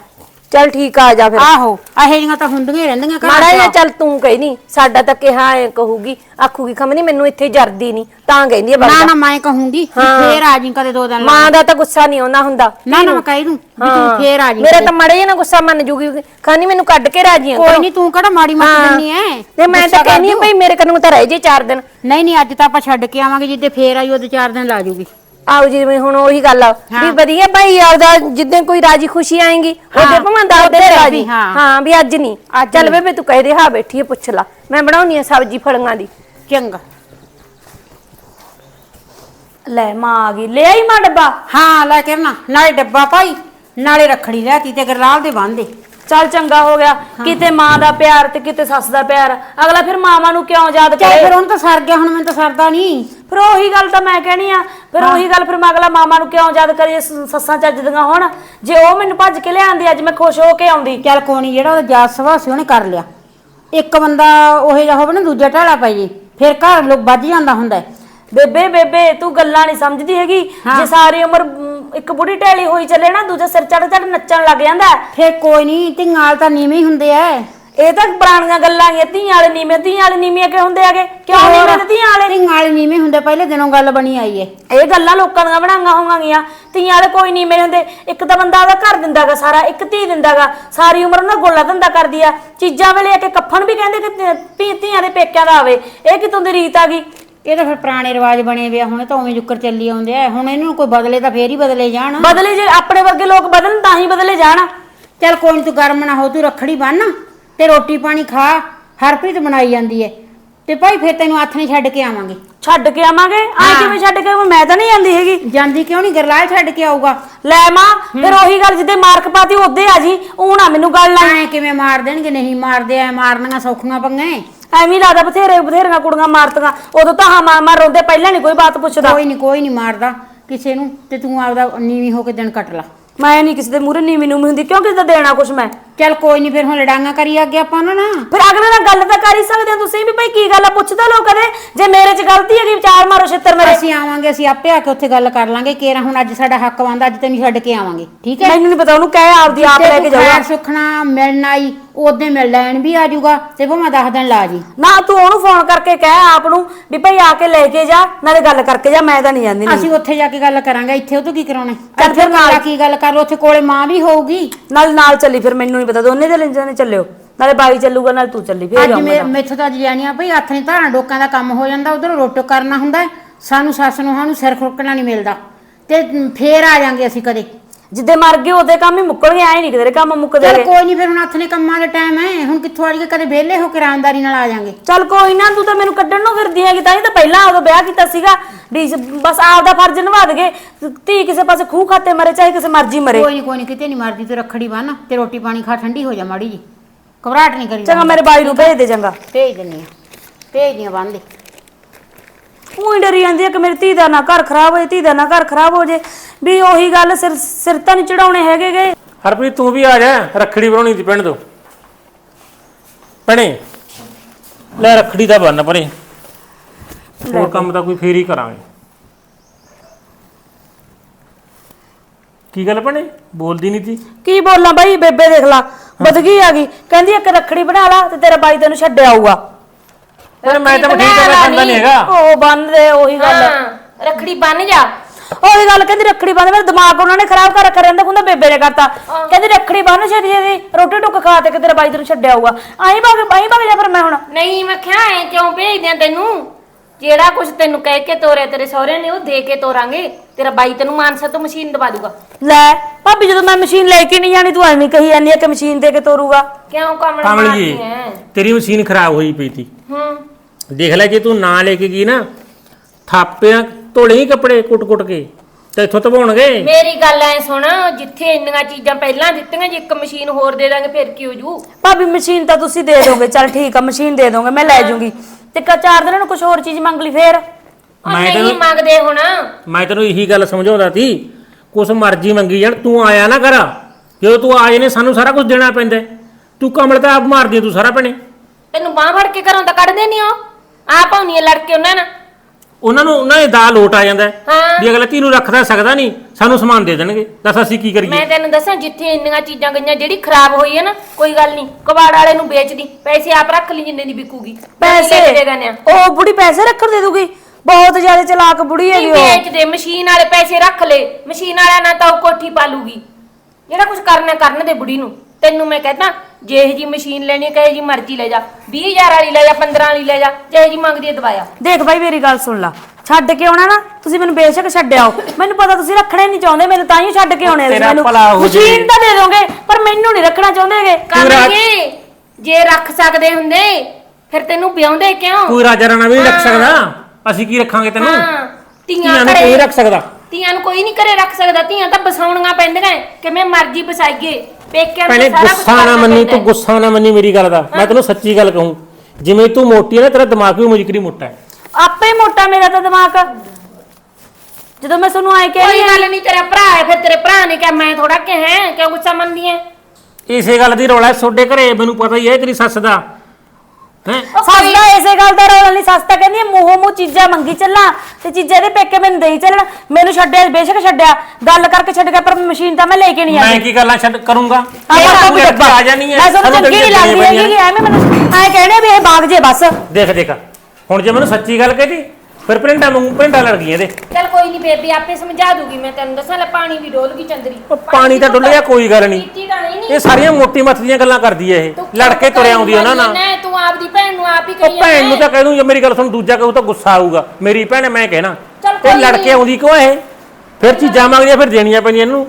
ਚੱਲ ਠੀਕ ਆ ਜਾ ਫਿਰ। ਆਹੋ ਜਿਹੀਆਂ ਤਾਂ ਹੁੰਦੀਆਂ ਹੀ ਰਹਿੰਦੀਆਂ ਘਰਾਂ ਮਾੜਾ ਜਿਹਾ ਚੱਲ ਤੂੰ ਕਹਿਨੀ ਸਾਡਾ ਤਾਂ ਕਿਹਾ ਐ ਕਹੂਗੀ ਆਖੂਗੀ ਖਮਨੀ ਮੈਨੂੰ ਇੱਥੇ ਜਰਦੀ ਨਹੀਂ ਤਾਂ ਕਹਿੰਦੀ ਆ ਨਾ ਬੰਦਾ। ਨਾ ਮੈਂ ਕਹੂੰਗੀ ਵੀ ਹਾਂ। ਫੇਰ ਆ ਜੀ ਕਦੇ ਦੋ ਦਿਨ ਲਾ ਮਾਂ ਦਾ ਤਾਂ ਗੁੱਸਾ ਨਹੀਂ ਆਉਂਦਾ ਹੁੰਦਾ। ਨਾ ਨਾ ਮੈਂ ਕਹਿ ਦੂੰ ਵੀ ਤੂੰ ਫੇਰ ਆ ਜੀ ਮੇਰਾ ਤਾਂ ਮਾੜਾ ਜਿਹਾ ਨਾ ਗੁੱਸਾ ਮੰਨ ਜੂਗੀ ਖਾਨੀ ਮੈਨੂੰ ਕੱਢ ਕੇ ਰਾਜੀ ਆ ਕੋਈ ਨਹੀਂ ਤੂੰ ਕਿਹੜਾ ਮਾੜੀ ਮੱਤ ਦਿੰਨੀ ਐ? ਤੇ ਮੈਂ ਤਾਂ ਕਹਿੰਦੀ ਆ। ਭਈ ਮੇਰੇ ਕੰਨੋਂ ਤਾਂ ਰਹਿ ਜੇ 4 ਦਿਨ। ਨਹੀਂ ਨਹੀਂ ਅੱਜ ਤਾਂ ਆਪਾਂ ਛੱਡ ਕੇ ਆਵਾਂਗੇ ਜਿੱਦੇ ਫੇਰ ਆਈ ਉਹਦੇ ਚਾਰ ਦਿਨ ਲਾ ਜੂਗੀ। ਆਓ ਜਿਵੇਂ ਹੁਣ ਉਹੀ ਗੱਲ ਆ। ਵੀ ਵਧੀਆ ਭਾਈ ਆਪਦਾ ਜਿੱਦਾਂ ਕੋਈ ਰਾਜੀ ਖੁਸ਼ੀ ਆਏਗੀ ਉਹਦੇ ਭਾਵੇਂ ਦਿਨ ਉਹਦੇ ਰਾਜੀ। ਹਾਂ। ਵੀ ਅੱਜ ਨਹੀਂ। ਚੱਲ ਬੇਬੇ ਤੂੰ ਕਹਿ ਦੇ ਹਾਂ ਬੈਠੀ ਆ ਪੁੱਛ ਲਾ। ਮੈਂ ਬਣਾਉਣੀ ਆ ਸਬਜ਼ੀ ਫਲੀਆਂ ਦੀ। ਚੰਗਾ। ਲੈ ਮਾਂ ਆ ਗਈ। ਲੈ ਆਈ ਮਾਂ ਡੱਬਾ। ਹਾਂ ਲੈ ਕੇ ਨਾ ਨਾਲੇ ਡੱਬਾ ਪਾਈ ਨਾਲੇ ਰੱਖੜੀ ਲੈਤੀ ਤੇ ਗਰਲਾਲ ਦੇ ਬੰਦੇ ਚੱਲ ਚੰਗਾ ਹੋ ਗਿਆ। ਕਿਤੇ ਮਾਂ ਦਾ ਪਿਆਰ ਤੇ ਕਿਤੇ ਸੱਸ ਦਾ ਪਿਆਰ। ਅਗਲਾ ਫਿਰ ਮਾਵਾਂ ਨੂੰ ਕਿਉਂ ਯਾਦ ਚੱਲ ਕਰੇ? ਫਿਰ ਹੁਣ ਤਾਂ ਸਰ ਗਿਆ ਹੁਣ ਮੈਨੂੰ ਤਾਂ ਸਰਦਾ ਨਹੀਂ ਫਿਰ ਉਹੀ ਗੱਲ ਤਾਂ ਮੈਂ ਕਹਿਣੀ ਆ। ਫਿਰ ਉਹੀ ਗੱਲ ਫਿਰ ਮੈਂ ਅਗਲਾ ਮਾਮਾ ਨੂੰ ਕਿਉਂ ਯਾਦ ਕਰੀਏ? ਸ- ਸੱਸਾਂ ਚੱਜਦੀਆਂ ਹੋਣ। ਜੇ ਉਹ ਮੈਨੂੰ ਭੱਜ ਕੇ ਲਿਆਂਦੀ ਅੱਜ ਮੈਂ ਖੁਸ਼ ਹੋ ਕੇ ਆਉਂਦੀ। ਚੱਲ ਕੋਣੀ ਜਿਹੜਾ ਉਹਦਾ ਜਾਤ ਸੁਭਾਅ ਸੀ ਉਹਨੇ ਕਰ ਲਿਆ। ਇੱਕ ਬੰਦਾ ਉਹ ਜਿਹਾ ਹੋਵੇ ਨਾ ਦੂਜਾ ਢਾਲਾ ਪੈ ਜੇ ਫਿਰ ਘਰ ਲੋਕ ਵੱਜ ਜਾਂਦਾ ਹੁੰਦਾ। ਹੈ। ਬੇਬੇ ਬੇਬੇ ਤੂੰ ਗੱਲਾਂ ਨਹੀਂ ਸਮਝਦੀ ਹੈਗੀ। ਜੇ ਸਾਰੀ ਉਮਰ ਮ, ਇੱਕ ਬੁੜੀ ਢੈਲੀ ਹੋਈ ਚੱਲੇ ਨਾ ਦੂਜਾ ਸਿਰ ਚੜ ਚੜ ਨੱਚਣ ਲੱਗ ਜਾਂਦਾ। ਹੈ। ਫਿਰ ਕੋਈ ਨਹੀਂ ਧੀਆਂ ਤਾਂ ਨੀਵੇਂ ਹੀ ਹੁੰਦੇ ਐ ਇਹ ਤਾਂ ਪੁਰਾਣੀਆਂ ਗੱਲਾਂ ਹੀ ਧੀਆਂ ਵਾਲੇ ਨੀਵੇਂ ਧੀਆਂ ਵਾਲੇ ਨੀਵੇਂ ਕਿ ਹੁੰਦੇ ਹੈਗੇ? ਕਿਉਂ ਨੀਵੇਂ ਤੇ ਧੀਆਂ ਵਾਲੇ? ਧੀਆਂ ਵਾਲੇ ਨੀਵੇਂ ਹੁੰਦੇ ਪਹਿਲੇ ਦਿਨੋਂ ਗੱਲ ਬਣੀ ਆਈ ਐ ਇਹ ਗੱਲਾਂ ਲੋਕਾਂ ਦੀਆਂ ਬਣਾਈਆਂ ਹੋਣਗੀਆਂ ਧੀਆਂ ਵਾਲੇ ਕੋਈ ਨੀਵੇਂ ਹੁੰਦੇ। ਇੱਕ ਤਾਂ ਬੰਦਾ ਉਹਦਾ ਘਰ ਦਿੰਦਾਗਾ ਸਾਰਾ ਇੱਕ ਧੀ ਦਿੰਦਾਗਾ ਸਾਰੀ ਉਮਰ ਉਹਨਾਂ ਗੋਲਾ ਧੰਦਾ ਕਰਦੀ ਆ। ਚੀਜ਼ਾਂ ਵੇਲੇ ਆ ਕੇ ਕੱਫਣ ਵੀ ਕਹਿੰਦੇ ਕਿ ਧੀ- ਧੀ- ਧੀਆਂ ਦੇ ਪੇਕਿਆਂ ਦਾ ਆਵੇ। ਇਹ ਕਿਤੋਂ ਦੀ ਰੀਤ ਆ ਗਈ? ਇਹ ਤਾਂ ਫਿਰ ਪੁਰਾਣੇ ਰਿਵਾਜ ਬਣੇ ਵੇ ਆ, ਹੁਣ ਤਾਂ ਉਵੇਂ ਜੁੱਕਰ ਚੱਲੀ ਆਉਂਦੇ ਆ। ਹੁਣ ਇਹਨੂੰ ਕੋਈ ਬਦਲੇ ਤਾਂ ਫੇਰ ਹੀ ਬਦਲੇ ਜਾਣ। ਬਦਲੇ ਜੇ ਆਪਣੇ ਵਰਗੇ ਲੋਕ ਬਦਲਣ ਤਾਂ ਹੀ ਬਦਲੇ ਜਾਣ। ਚੱਲ ਕੋਈ ਨੀ ਤੂੰ ਗਰਮ ਨਾ ਹੋ ਤੂੰ ਰੱਖੜੀ ਬੰਨ ਤੇ ਰੋਟੀ ਪਾਣੀ ਖਾ ਹਰਪ੍ਰੀਤ ਬਣਾਈ ਜਾਂਦੀ ਐ ਤੇ ਭਾਈ ਫੇਰ ਤੈਨੂੰ ਹੱਥ ਨਹੀਂ ਛੱਡ ਕੇ ਆਵਾਂਗੇ। ਛੱਡ ਕੇ ਆਵਾਂਗੇ? ਆ ਕਿਵੇਂ ਛੱਡ ਕੇ ਆਵਾਂ? ਮੈਂ ਤਾਂ ਨਹੀਂ ਜਾਂਦੀ ਹੈਗੀ। ਜਾਂਦੀ ਕਿਉਂ ਨਹੀਂ ਗਰਲਾਲ ਛੱਡ ਕੇ ਆਊਗਾ। ਲੈ ਮਾਂ ਫਿਰ ਉਹੀ ਗੱਲ ਜਿੱਦੇ ਮਾਰਕ ਪਾਤੀ ਉਹਦੇ ਆ ਜੀ। ਉਹ ਨਾ ਮੈਨੂੰ ਗੱਲ ਨਾ ਐ ਕਿਵੇਂ ਮਾਰ ਦੇਣਗੇ? ਨਹੀਂ ਮਾਰਦੇ ਐ ਮਾਰਨੀਆਂ ਸੌਖੀਆਂ ਪੰਗੇ ਐਵੇਂ ਹੀ ਲੱਗਦਾ ਬਥੇਰੇ ਬਥੇਰੀਆਂ ਕੁੜੀਆਂ ਮਾਰਤੀਆਂ। ਉਦੋਂ ਤਾਂ ਹਾਂ ਮਾਂ ਮਾਂ ਰੋਂਦੇ ਪਹਿਲਾਂ ਨਹੀਂ ਕੋਈ ਬਾਤ ਪੁੱਛਦਾ। ਕੋਈ ਨਹੀਂ ਕੋਈ ਨਹੀਂ ਮਾਰਦਾ ਕਿਸੇ ਨੂੰ ਤੇ ਤੂੰ ਆਪਦਾ ਨੀਵੀਂ ਹੋ ਕੇ ਦਿਨ ਕੱਟ ਲਾ। ਮੈਂ ਨਹੀਂ ਕਿਸੇ ਦੇ ਮੂਹਰੇ ਨੀਵੀਂ ਨੂੰ ਹੁੰਦੀ ਕਿਉਂ ਕਿਸੇ ਦਾ ਦੇਣਾ ਕੁਛ ਮੈਂ? ਚੱਲ ਕੋਈ ਨਹੀਂ ਫਿਰ ਹੁਣ ਲੜਾਈਆਂ ਕਰੀ ਅੱਗੇ ਆਪਾਂ ਉਹਨਾਂ ਨਾਲ। ਫਿਰ ਅਗਲੇ ਨਾਲ ਗੱਲ ਤਾਂ ਕਰ ਹੀ ਸਕਦੇ ਹੋ ਤੁਸੀਂ ਵੀ ਭਾਈ ਕੀ ਗੱਲ ਆ ਪੁੱਛਦਾ ਲੋਕ ਨੇ ਜੇ ਮੇਰੇ 'ਚ ਗਲਤੀ ਹੈਗੀ ਵਿਚਾਰ ਮਾਰੋ ਛਿੱਤਰ ਮੇਰੇ। ਅਸੀਂ ਆਵਾਂਗੇ ਅਸੀਂ ਆਪੇ ਆ ਕੇ ਉੱਥੇ ਗੱਲ ਕਰ ਲਾਂਗੇ ਕੇਰਾ ਹੁਣ ਅੱਜ ਸਾਡਾ ਹੱਕ ਬਣਦਾ ਅੱਜ ਤੈਨੂੰ ਛੱਡ ਕੇ ਆਵਾਂਗੇ ਠੀਕ ਹੈ? ਮੈਨੂੰ ਨਹੀਂ ਪਤਾ ਉਹਨੂੰ ਕਹਿ ਆਪਦੀ ਆਪ ਲੈ ਕੇ ਜਾਊਗਾ। ਸੁਖਣਾ ਮਿਲਣ ਆਈ ਉਹਦੇ ਮਿਲ ਲੈਣ ਵੀ ਆ ਜਾਊਗਾ ਤੇ ਭਾਵੇਂ 10 ਦਿਨ ਲਾ ਜੀ। ਨਾ ਤੂੰ ਉਹਨੂੰ ਫੋਨ ਕਰਕੇ ਕਹਿ ਆਪ ਨੂੰ ਵੀ ਭਾਈ ਆ ਕੇ ਲੈ ਕੇ ਜਾ ਨਾਲੇ ਗੱਲ ਕਰਕੇ ਜਾ ਮੈਂ ਤਾਂ ਨਹੀਂ ਜਾਂਦੀ ਨਹੀਂ ਅਸੀਂ ਉੱਥੇ ਜਾ ਕੇ ਗੱਲ ਕਰਾਂਗੇ ਇੱਥੇ ਉਹ ਤੋਂ ਕੀ ਕਰਾਉਣਾ? ਚੱਲ ਫਿਰ ਨਾਲ- ਕੀ ਗੱਲ ਕਰ ਉੱਥੇ ਕੋਲੇ ਮਾਂ ਵੀ ਹੋਊਗੀ। ਨਾਲ ਨਾਲ ਚੱਲੀ ਫਿਰ ਮੈਨੂੰ ਨਹੀਂ ਪਤਾ ਦੋਨੇ ਦੇ ਲੈਂਦੇ ਨੇ ਚੱਲਿਓ। ਨਾਲੇ ਬਾਈ ਚੱਲੂਗਾ ਨਾਲ ਤੂੰ ਚੱਲੀ ਫਿਰ ਅੱਜ ਜਾਊਂਗਾ ਮੇ- ਮੈਥੋਂ ਤਾਂ ਅੱਜ ਜਾਣੀਆਂ ਭਈ ਹੱਥ ਨਹੀਂ ਧਾਰਾਂ ਡੋਕਾਂ ਦਾ ਕੰਮ ਹੋ ਜਾਂਦਾ ਉਧਰ ਰੋਟੋ ਕਰਨਾ ਹੁੰਦਾ ਹੈ। ਸਾਨੂੰ ਸੱਸ ਨੂੰ ਸਾਨੂੰ ਸਿਰ ਖੁਰਕਣਾ ਨਹੀਂ ਮਿਲਦਾ। ਤੇ ਫੇਰ ਆ ਜਾਾਂਗੇ ਅਸੀਂ ਕਦੇ। ਜਿੱਦੇ ਮਰ ਗਏ ਉਹਦੇ ਕੰਮ ਹੀ ਮੁੱਕਣਗੇ ਐ ਨਹੀਂ ਕਿਤੇ ਕੰਮ ਮੁੱਕਦੇ ਚਲ। ਕੋਈ ਨਹੀਂ ਫਿਰ ਹੁਣ ਹੱਥ ਨੇ ਕੰਮਾਂ ਦੇ ਟਾਈਮ ਹੈ ਹੁਣ ਕਿੱਥੋਂ ਆ ਜਾਈਏ ਕਦੇ ਵਿਹਲੇ ਹੋ ਕੇ ਆਰਾਮਦਾਰੀ ਨਾਲ ਆ ਜਾਾਂਗੇ। ਚੱਲ ਕੋਈ ਨਾ ਤੂੰ ਤਾਂ ਮੈਨੂੰ ਕੱਢਣ ਨੂੰ ਫਿਰਦੀ ਹੈਗੀ ਤਾਂ ਹੀ ਤਾਂ ਪਹਿਲਾਂ ਉਦੋਂ ਵਿਆਹ ਕੀਤਾ ਸੀਗਾ। ਵੀ ਸ- ਬਸ ਆਪਦਾ ਫਰਜ਼ ਨਿਭਾ ਦਗੇ ਧੀ ਕਿਸੇ ਪਾਸੇ ਖੂਹ ਖਾਤੇ ਮਰੇ ਚਾਹੇ ਕਿਸੇ ਮਰਜ਼ੀ ਮਰੇ। ਕੋਈ ਨਹੀਂ ਕੋਈ ਨਹੀਂ ਕਿਤੇ ਨਹੀਂ ਮਰਦੀ ਤੇ ਰੱਖੜੀ ਬੰਨ ਤੇ ਰੋਟੀ ਪਾਣੀ ਖਾ ਠੰਡੀ ਹੋ ਜਾ ਮਾੜੀ ਜੀ। ਘਬਰਾਹਟ ਨਹੀਂ ਕਰੀ ਚੰਗਾ ਮੇਰੇ ਬਾਈ ਨੂੰ ਭੇਜ ਦੇ ਚੰਗਾ। ਭੇਜ ਦਿੰਨੀ ਆ ਭੇਜ ਦੀਆਂ ਬੰਨ ਦੇ। ਉਹੀ ਡਰੀ ਜਾਂਦੀ ਹੈ ਕਿ ਮੇਰੀ ਧੀ ਦਾ ਨਾ ਘਰ ਖਰਾਬ ਹੋਏ ਧੀ ਦਾ ਨਾ ਘਰ ਖਰਾਬ ਹੋ ਜੇ। ਵੀ ਉਹੀ ਗੱਲ ਸਿਰ ਸਿਰ ਤਾਂ ਨਹੀਂ ਚੜਾਉਣੇ ਹੈਗੇਗੇ ਹਰਪ੍ਰੀਤ ਤੂੰ ਵੀ ਆ ਜਾ ਰੱਖੜੀ ਬਣਾਉਣੀ ਸੀ ਪਿੰਡ ਤੋਂ। ਭੈਣੇ ਲੈ ਰੱਖੜੀ ਦਾ ਬੰਨ ਪਰੇ ਹੋਰ ਕੰਮ ਤਾਂ ਕੋਈ ਫੇਰ ਹੀ ਕਰਾਂਗੇ। ਕੀ ਗੱਲ ਭੈਣੇ? ਬੋਲਦੀ ਨਹੀਂ ਤੀ ਕੀ ਬੋਲਾਂ ਬਾਈ? ਬੇਬੇ ਦੇਖ ਲਾ ਬਦ ਗਈ ਆ ਗਈ। ਕਹਿੰਦੀ ਇੱਕ ਰੱਖੜੀ ਬਣਾ ਲਾ ਤੇ ਤੇਰਾ ਬਾਈ ਤੈਨੂੰ ਛੱਡ ਆਊਗਾ। ਪਰ ਮੈਂ ਤਾਂ ਠੀਕ ਹੈ ਖਾਂਦਾ ਨਹੀਂ ਹੈਗਾ। ਉਹ ਬੰਨ ਦੇ ਉਹੀ ਗੱਲ ਰੱਖੜੀ ਬੰਨ ਜਾ। ਉਹੀ ਗੱਲ ਕਹਿੰਦੀ ਰੱਖੜੀ ਬੰਨ ਮੇਰਾ ਦਿਮਾਗ ਉਹਨਾਂ ਨੇ ਖਰਾਬ ਕਰ ਰੱਖਿਆ ਰਹਿੰਦਾ ਹੁੰਦਾ ਬੇਬੇ ਨੇ ਕਰਤਾ। ਕਹਿੰਦੀ ਰੱਖੜੀ ਬੰਨ ਛੇਤੀ ਛੇਤੀ ਰੋਟੀ ਟੁੱਕ ਖਾ ਤੇ ਕਿ ਤੇਰਾ ਬਾਈ ਤੈਨੂੰ ਛੱਡ ਆਊਗਾ ਆਈ ਭਾਗ ਆਈ ਭਾਗ ਜਾ ਫਿਰ ਮੈਂ ਹੁਣ। ਨਹੀਂ ਮੈਂ ਕਿਹਾ ਐ ਕਿਉਂ ਭੇਜਦੇ ਆ ਤੈਨੂੰ? ਜਿਹੜਾ ਕੁਝ ਤੈਨੂੰ ਕਹਿ ਕੇ ਤੋਰਿਆ ਤੇਰੇ ਸਹੁਰੇ ਨੇ ਉਹ ਦੇ ਕੇ ਤੋਰਾਂਗੇ। ਤੇਰਾ ਬਾਈ ਤੈਨੂੰ ਮਾਨਸਾ ਤੋਂ ਮਸ਼ੀਨ ਦਵਾ ਦੂਗਾ। ਲੈ ਭਾਬੀ ਜਦੋਂ ਮੈਂ ਮਸ਼ੀਨ ਲੈ ਕੇ ਨਹੀਂ ਜਾਣੀ ਤੂੰ ਐਵੇਂ ਕਹੀ ਜਾਂਦੀ ਆ ਕਿ ਮਸ਼ੀਨ ਦੇ ਕੇ ਤੋਰੂਗਾ। ਕਿਉਂ ਕਮਲ ਕਮਲ ਮਾਰਦੀ ਜੀ ਐ? ਤੇਰੀ ਮਸ਼ੀਨ ਖਰਾਬ ਹੋਈ ਪਈ ਤੀ। ਹੂੰ। ਦੇਖ ਲੈ ਜੇ ਤੂੰ ਨਾ ਲੈ ਕੇ ਗਈ ਨਾ ਥਾਪਿਆਂ ਧੋਲੇ ਹੀ ਕੱਪੜੇ ਕੁੱਟ-ਕੁੱਟ ਕੇ ਤੇ ਇੱਥੋਂ ਤਵਾਉਣਗੇ ਮੇਰੀ ਗੱਲ ਐ ਸੁਣ ਜਿੱਥੇ ਇੰਨੀਆਂ ਚੀਜ਼ਾਂ ਪਹਿਲਾਂ ਦਿੱਤੀਆਂ ਜੇ ਇੱਕ ਮਸ਼ੀਨ ਹੋਰ ਦੇ ਦਾਂਗੇ ਫਿਰ ਕੀ ਹੋ ਜੂ? ਭਾਬੀ ਮਸ਼ੀਨ ਤਾਂ ਤੁਸੀਂ ਦੇ ਦੋਗੇ ਚਲ ਠੀਕ ਆ ਮਸ਼ੀਨ ਦੇ ਦੋਗੇ ਮੈਂ ਲੈ ਜੂੰਗੀ। ਤੇ ਕ ਚਾਰ ਦਿਨਾਂ ਨੂੰ ਕੁਝ ਹੋਰ ਚੀਜ਼ ਮੰਗ ਲਈ ਫੇਰ? ਉਹ ਮੈਂ ਨਹੀਂ ਤੈਨੂੰ- ਮੰਗਦੇ ਹੁਣ। ਮੈਂ ਤੈਨੂੰ ਇਹੀ ਗੱਲ ਸਮਝਾਉਂਦਾ ਸੀ ਕੁਛ ਮਰਜ਼ੀ ਮੰਗੀ ਜਾਣ ਤੂੰ ਆਇਆ ਨਾ ਕਰ ਜਦੋਂ ਤੂੰ ਆਏ ਨੇ ਸਾਨੂੰ ਸਾਰਾ ਕੁਝ ਦੇਣਾ ਪੈਂਦਾ ਹੈ। ਤੂੰ ਕਮਲ ਤਾਂ ਆਪ ਮਾਰਦੀ ਹੈ ਤੂੰ ਸਾਰਾ ਭੈਣੇ। ਤੈਨੂੰ ਬਾਹ ਫੜ ਕੇ ਘਰੋਂ ਤਾਂ ਕੱਢਦੇ ਨਹੀਂ ਹੋ ਆਪ ਆਉਣੀ ਲੜ ਕੇ ਉਹਨਾਂ ਨਾਲ। ਉਹਨਾਂ ਨੂੰ ਉਹਨਾਂ ਦੇ ਦਾ ਲੋਟ ਆ ਜਾਂਦਾ ਹੈ। ਹਾਂ। ਵੀ ਅਗਲਾ ਧੀ ਨੂੰ ਰੱਖਦਾ ਸਕਦਾ ਨਹੀਂ ਸਾਨੂੰ ਸਮਾਨ ਦੇ ਦੇਣਗੇ। ਦੱਸ ਅਸੀਂ ਕੀ ਮੈਂ ਕਰੀਏ ਤੈਨੂੰ ਦੱਸਾਂ ਜਿੱਥੇ ਇੰਨੀਆਂ ਚੀਜ਼ਾਂ ਗਈਆਂ ਜਿਹੜੀ ਖਰਾਬ ਹੋਈ ਹੈ ਨਾ ਕੋਈ ਗੱਲ ਨਹੀਂ ਕਬਾੜ ਵਾਲੇ ਨੂੰ ਵੇਚ ਦੀ ਪੈਸੇ ਆਪ ਰੱਖ ਲਈ ਜਿੰਨੇ ਦੀ ਵਿਕੂਗੀ। ਪੈਸੇ? ਦੇਗਾ ਨੇ ਉਹ ਬੁੜੀ ਪੈਸੇ ਰੱਖਣ ਦੇ ਦੂਗੀ? ਬਹੁਤ ਜ਼ਿਆਦਾ ਚਲਾਕ ਬੁੜੀ ਹੈਗੀ ਨਹੀਂ ਉਹ। ਵੇਚ ਦੇ ਮਸ਼ੀਨ ਵਾਲੇ ਪੈਸੇ ਰੱਖ ਲੈ। ਮਸ਼ੀਨ ਵਾਲਿਆਂ ਨਾਲ ਤਾਂ ਉਹ ਕੋਠੀ ਪਾਲੂਗੀ। ਜਿਹੜਾ ਕੁਝ ਕਰਨਾ ਕਰਨ ਦੇ ਬੁੜੀ ਨੂੰ। ਤੈਨੂੰ ਮੈਂ ਕਹਤਾ ਜੇ ਇਹ ਜੀ ਮਸ਼ੀਨ ਲੈਣੀ ਹੈ, ਕਹੇ ਜੀ ਮਰਜ਼ੀ ਲੈ ਜਾ। 20000 ਵਾਲੀ ਲੈ ਜਾ 15 ਵਾਲੀ ਲੈ ਜਾ ਜਿਹੇ ਜੀ ਮੰਗਦੀ ਹੈ ਦਵਾਇਆ। ਦੇਖ ਬਾਈ ਮੇਰੀ ਗੱਲ ਸੁਣ ਲਾ। ਛੱਡ ਕੇ ਆਉਣਾ ਨਾ ਤੁਸੀਂ ਮੈਨੂੰ ਬੇਸ਼ੱਕ ਛੱਡ ਆਓ ਮੈਨੂੰ ਪਤਾ ਤੁਸੀਂ ਰੱਖਣੇ ਨਹੀਂ ਚਾਹੁੰਦੇ ਮੈਨੂੰ ਤਾਂ ਹੀ ਛੱਡ ਕੇ ਆਉਣੇ ਆ ਤੁਸੀਂ ਤੇਰਾ ਮੈਨੂੰ। ਭਲਾ ਹੋ ਜੇ। ਮਸ਼ੀਨ ਤਾਂ ਦੇ ਦੋਗੇ ਪਰ ਮੈਨੂੰ ਨਹੀਂ ਰੱਖਣਾ ਚਾਹੁੰਦੇਗੇ ਕਰਾਂਗੇ ਜੇ ਰੱਖ ਸਕਦੇ ਹੁੰਦੇ ਫਿਰ ਤੈਨੂੰ ਵਿਆਉਂਦੇ ਕਿਉਂ? ਕੋਈ ਰਾਜਾ ਰਾਣਾ ਵੀ ਨਹੀਂ ਰੱਖ। ਸਕਦਾ। ਅਸੀਂ ਕੀ ਰੱਖਾਂਗੇ ਤੈਨੂੰ? ਹਾਂ। ਧੀਆਂ ਧੀਆਂ ਨੂੰ ਕੋਈ ਘਰੇ ਰੱਖ ਸਕਦਾ। ਧੀਆਂ ਨੂੰ ਕੋਈ ਨਹੀਂ ਘਰੇ ਰੱਖ ਸਕਦਾ ਧੀਆਂ ਤਾਂ ਬਸਾਉਣੀਆਂ ਪੈਂਦੀਆਂ ਹੈ, ਕਿਵੇਂ ਮਰਜ਼ੀ ਬਸਾਈਏ ਪੇਕਿਆਂ ਨੂੰ ਭੈਣੇ ਸਾਰਾ ਕੁਝ ਗੁੱਸਾ ਨਾ ਕਰਨਾ ਮੰਨੀ ਪੈਂਦਾ ਤੂੰ। ਗੁੱਸਾ ਨਾ ਮੰਨੀ ਮੇਰੀ ਗੱਲ ਦਾ। ਮੈਂ ਤੈਨੂੰ ਸੱਚੀ ਗੱਲ ਕਹੂੰ ਜਿਵੇਂ ਤੂੰ ਮੋਟੀ ਹੈ ਨਾ ਤੇਰਾ ਦਿਮਾਗ ਵੀ ਮੁਜਕਰੀ ਮੋਟਾ ਹੈ। ਆਪੇ ਮੋਟਾ ਮੇਰਾ ਤਾਂ ਦਿਮਾਗ। ਜਦੋਂ ਮੈਂ ਤੁਹਾਨੂੰ ਆਏ ਕੋਈ ਕਹਿ ਗੱਲ ਨਹੀਂ ਤੇਰਾ ਭਰਾ ਹੈ ਫਿਰ ਤੇਰੇ ਭਰਾ ਨੇ ਕਿਹਾ ਮੈਂ ਥੋੜਾ ਕਿ ਹੈ ਕਿਉਂ ਗੁੱਸਾ ਮੰਨਦੀ ਹੈ ਇਸੇ ਗੱਲ ਦੀ ਰੌਲਾ ਹੈ ਤੁਹਾਡੇ ਘਰੇ ਮੈਨੂੰ ਪਤਾ ਹੀ ਹੈ ਤੇਰੀ ਸੱਸ ਦਾ। ਹੈ? ਸੱਸ ਦਾ ਇਸੇ ਗੱਲ ਦਾ ਰੌਲਾ ਨਹੀਂ ਸੱਸ ਤਾਂ ਕਹਿੰਦੀ ਹੈ, ਮੂੰਹੋਂ ਮੂੰਹ ਚੀਜ਼ਾਂ ਮੰਗੀ ਚੱਲਾਂ ਤੇ ਚੀਜ਼ਾਂ ਦੇ ਪੇਕੇ ਮੈਨੂੰ ਦੇਈ ਚੱਲਣ। ਮੈਨੂੰ ਛੱਡਿਆ ਬੇਸ਼ੱਕ ਛੱਡਿਆ। ਗੱਲ ਕਰਕੇ ਛੱਡ ਗਿਆ ਪਰ ਮਸ਼ੀਨ ਤਾਂ ਮੈਂ ਲੈ ਕੇ ਨਹੀਂ ਮੈਂ ਆਈ ਕੀ ਗੱਲਾਂ ਛੱਡ ਕਰੂੰਗਾ? ਤੂੰ ਡੱਬਾ ਆ ਜਾਣੀ ਹੈ ਮੈਂ ਸਾਨੂੰ ਚੰਗੀ ਨਹੀਂ ਲੱਗਦੀ ਹੈਗੀ ਐਵੇਂ ਮੈਨੂੰ ਐ ਕਹਿੰਦੇ ਵੀ ਇਹ ਬਾਗ ਜੇ ਬਸ। ਦੇਖ ਦੇਖ। ਹੁਣ ਜੇ ਮੈਨੂੰ ਸੱਚੀ ਗੱਲ ਕਹੀ ਫਿਰ ਪ੍ਰਿੰਟਾਂ ਵਾਂਗੂ ਪ੍ਰਿੰਟਾਂ ਲੜ ਗਈਆਂ ਇਹਦੇ। ਚੱਲ ਕੋਈ ਨਹੀਂ ਬੇਬੀ ਆਪੇ ਸਮਝਾ ਦੂਗੀ ਮੈਂ ਤੈਨੂੰ ਦੱਸਾਂ ਲੈ ਪਾਣੀ ਵੀ ਡੋਲ ਗਈ ਚੰਦਰੀ। ਉਹ ਪਾਣੀ ਤਾਂ ਡੁੱਲ ਗਿਆ ਕੋਈ ਗੱਲ ਨਹੀਂ ਤਾਂ ਨਹੀਂ ਇਹ ਸਾਰੀਆਂ ਮੋਟੀ ਮੱਤ ਦੀਆਂ ਗੱਲਾਂ ਕਰਦੀ ਹੈ ਇਹ। ਤੂੰ ਲੜ ਕੇ ਤੁਰਿਆ ਆਉਂਦੀ ਉਹਨਾਂ ਨਾਲ ਨਾ। ਤੂੰ ਆਪਦੀ ਭੈਣ ਨੂੰ ਆਪ ਹੀ ਉਹ ਕਹੀ ਭੈਣ ਨੂੰ ਤਾਂ ਕਹਿ ਦੂੰ ਜੇ ਮੇਰੀ ਗੱਲ ਸੁਣ ਦੂਜਾ ਕਹੂ ਤਾਂ ਗੁੱਸਾ ਆਊਗਾ। ਮੇਰੀ ਭੈਣ ਮੈਂ ਕਹਿਣਾ। ਚੱਲ ਕੋਈ ਲੜ ਕੇ ਨੀ। ਆਉਂਦੀ ਕਿਉਂ ਇਹ? ਫਿਰ ਚੀਜ਼ਾਂ ਮੰਗਦੀ ਆ, ਫਿਰ ਦੇਣੀਆਂ ਪੈਂਦੀਆਂ ਇਹਨੂੰ।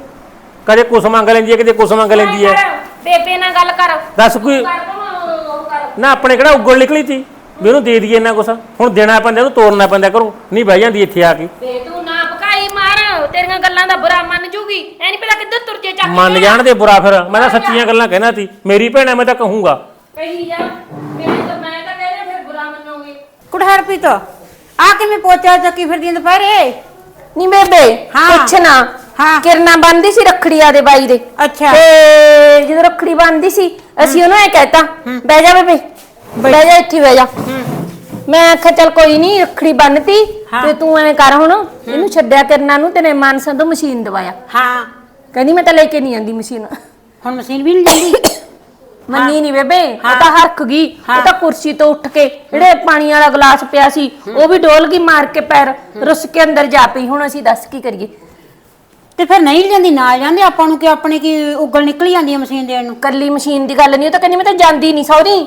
ਕਦੇ ਕੁਛ ਮੰਗ ਲੈਂਦੀ ਹੈ ਕਦੇ ਕੁਛ ਮੰਗ ਲੈਂਦੀ ਹੈ ਬੇਬੇ ਨਾਲ ਗੱਲ ਕਰ। ਦੱਸ ਕੋਈ ਕਰ ਦੂੰ ਉਹ ਕਰ। ਨਾ ਆਪਣੇ ਕਿਹੜਾ ਉੱਗਲ ਨਿਕਲੀ ਤੀ? ਵੀ ਉਹਨੂੰ ਦੇ ਦਈਏ ਇੰਨਾ ਕੁਛ। ਹੁਣ ਦੇਣਾ ਪੈਂਦਾ ਉਹਨੂੰ ਤੋੜਨਾ ਪੈਂਦਾ ਕਰੋ ਨਹੀਂ ਬਹਿ ਜਾਂਦੀ ਇੱਥੇ ਆ ਕੇ। ਬੇ ਤੂੰ ਨਾ ਪਕਾਈ ਮਾਰ ਤੇਰੀਆਂ ਗੱਲਾਂ ਦਾ ਬੁਰਾ ਮੰਨ ਜੂਗੀ। ਐ ਨਹੀਂ ਪਤਾ ਕਿੱਧਰ ਤੁਰ ਜੇ ਚੱਕ ਮੰਨ। ਜਾਣ ਦੇ ਬੁਰਾ ਫਿਰ। ਮੈਂ ਤਾਂ ਸੱਚੀਆਂ ਗੱਲਾਂ ਕਹਿਣਾ ਤੀ ਮੇਰੀ ਭੈਣ ਹੈ ਮੈਂ ਤਾਂ ਕਹੂੰਗਾ। ਕਹੀ ਜਾ। ਮੈਂ ਤਾਂ ਮੈਂ ਤਾਂ ਕਹਿ ਰਿਹਾ ਫਿਰ ਬੁਰਾ ਮੰਨੋਗੇ। ਕੁੜੇ ਹਰਪ੍ਰੀਤ ਆ ਕਿਵੇਂ ਪੋਚਾ ਚੱਕੀ ਫਿਰਦੀ ਆਂ ਦੁਪਹਿਰੇ? ਨਹੀਂ ਬੇਬੇ ਹਾਂ। ਪੁੱਛ ਨਾ। ਹਾਂ। ਕਿਰਨਾ ਬੰਦੀ ਸੀ ਰੱਖੜੀਆਂ ਦੇ ਬਾਈ ਦੇ। ਅੱਛਾ। ਤੇ ਜਦੋਂ ਰੱਖੜੀ ਬੰਦੀ ਸੀ ਅਸੀਂ ਉਹਨੂੰ ਐ ਕਹਿਤਾ ਬਹਿ ਜਾ ਬੇਬੇ। ਬਹਿ ਜਾ ਇੱਥੇ ਬਹਿ ਜਾ। ਮੈਂ ਆਖਿਆ ਚੱਲ ਕੋਈ ਨਹੀਂ ਰੱਖੜੀ ਬੰਨਤੀ। ਤੇ ਤੂੰ ਐ ਕਰ ਹੁਣ ਇਹਨੂੰ ਛੱਡਿਆ ਕਰਨਾ ਨੂੰ ਤੇਰੇ ਮਾਨਸਾ ਤੋਂ ਮਸ਼ੀਨ ਦਵਾਇਆ। ਹਾਂ। ਕਹਿੰਦੀ ਮੈਂ ਤਾਂ ਲੈ ਕੇ ਨਹੀਂ ਆਂਦੀ ਮਸ਼ੀਨ। ਹੁਣ ਮਸ਼ੀਨ ਵੀ ਨਹੀਂ ਜਾਂਦੀ ਮੰਨੀ ਨਹੀਂ ਬੇਬੇ ਉਹ। ਤਾਂ ਹਰਖ ਗਈ। ਉਹ ਤਾਂ ਕੁਰਸੀ ਤੋਂ ਉੱਠ ਕੇ ਜਿਹੜੇ ਪਾਣੀ ਵਾਲਾ ਗਲਾਸ ਪਿਆ ਸੀ ਉਹ ਵੀ ਡੋਲ ਗਈ ਮਾਰ ਕੇ ਪੈਰ ਰੁੱਸ ਕੇ ਅੰਦਰ ਜਾ ਪਈ। ਹੁਣ ਅਸੀਂ ਦੱਸ ਕੀ ਕਰੀਏ? ਤੇ ਫਿਰ ਨਹੀਂ ਜਾਂਦੀ ਨਾਲ ਜਾਂਦੇ ਆਪਾਂ ਨੂੰ ਕਿ ਆਪਣੇ ਕੀ ਉਗਲ ਨਿਕਲ ਜਾਂਦੀ ਹੈ ਮਸ਼ੀਨ ਦੇਣ ਨੂੰ? ਕੱਲੀ ਮਸ਼ੀਨ ਦੀ ਗੱਲ ਨਹੀਂ ਉਹ ਤਾਂ ਕਹਿੰਦੀ ਮੈਂ ਤਾਂ ਜਾਂਦੀ ਨਹੀਂ ਸੌਰੀ।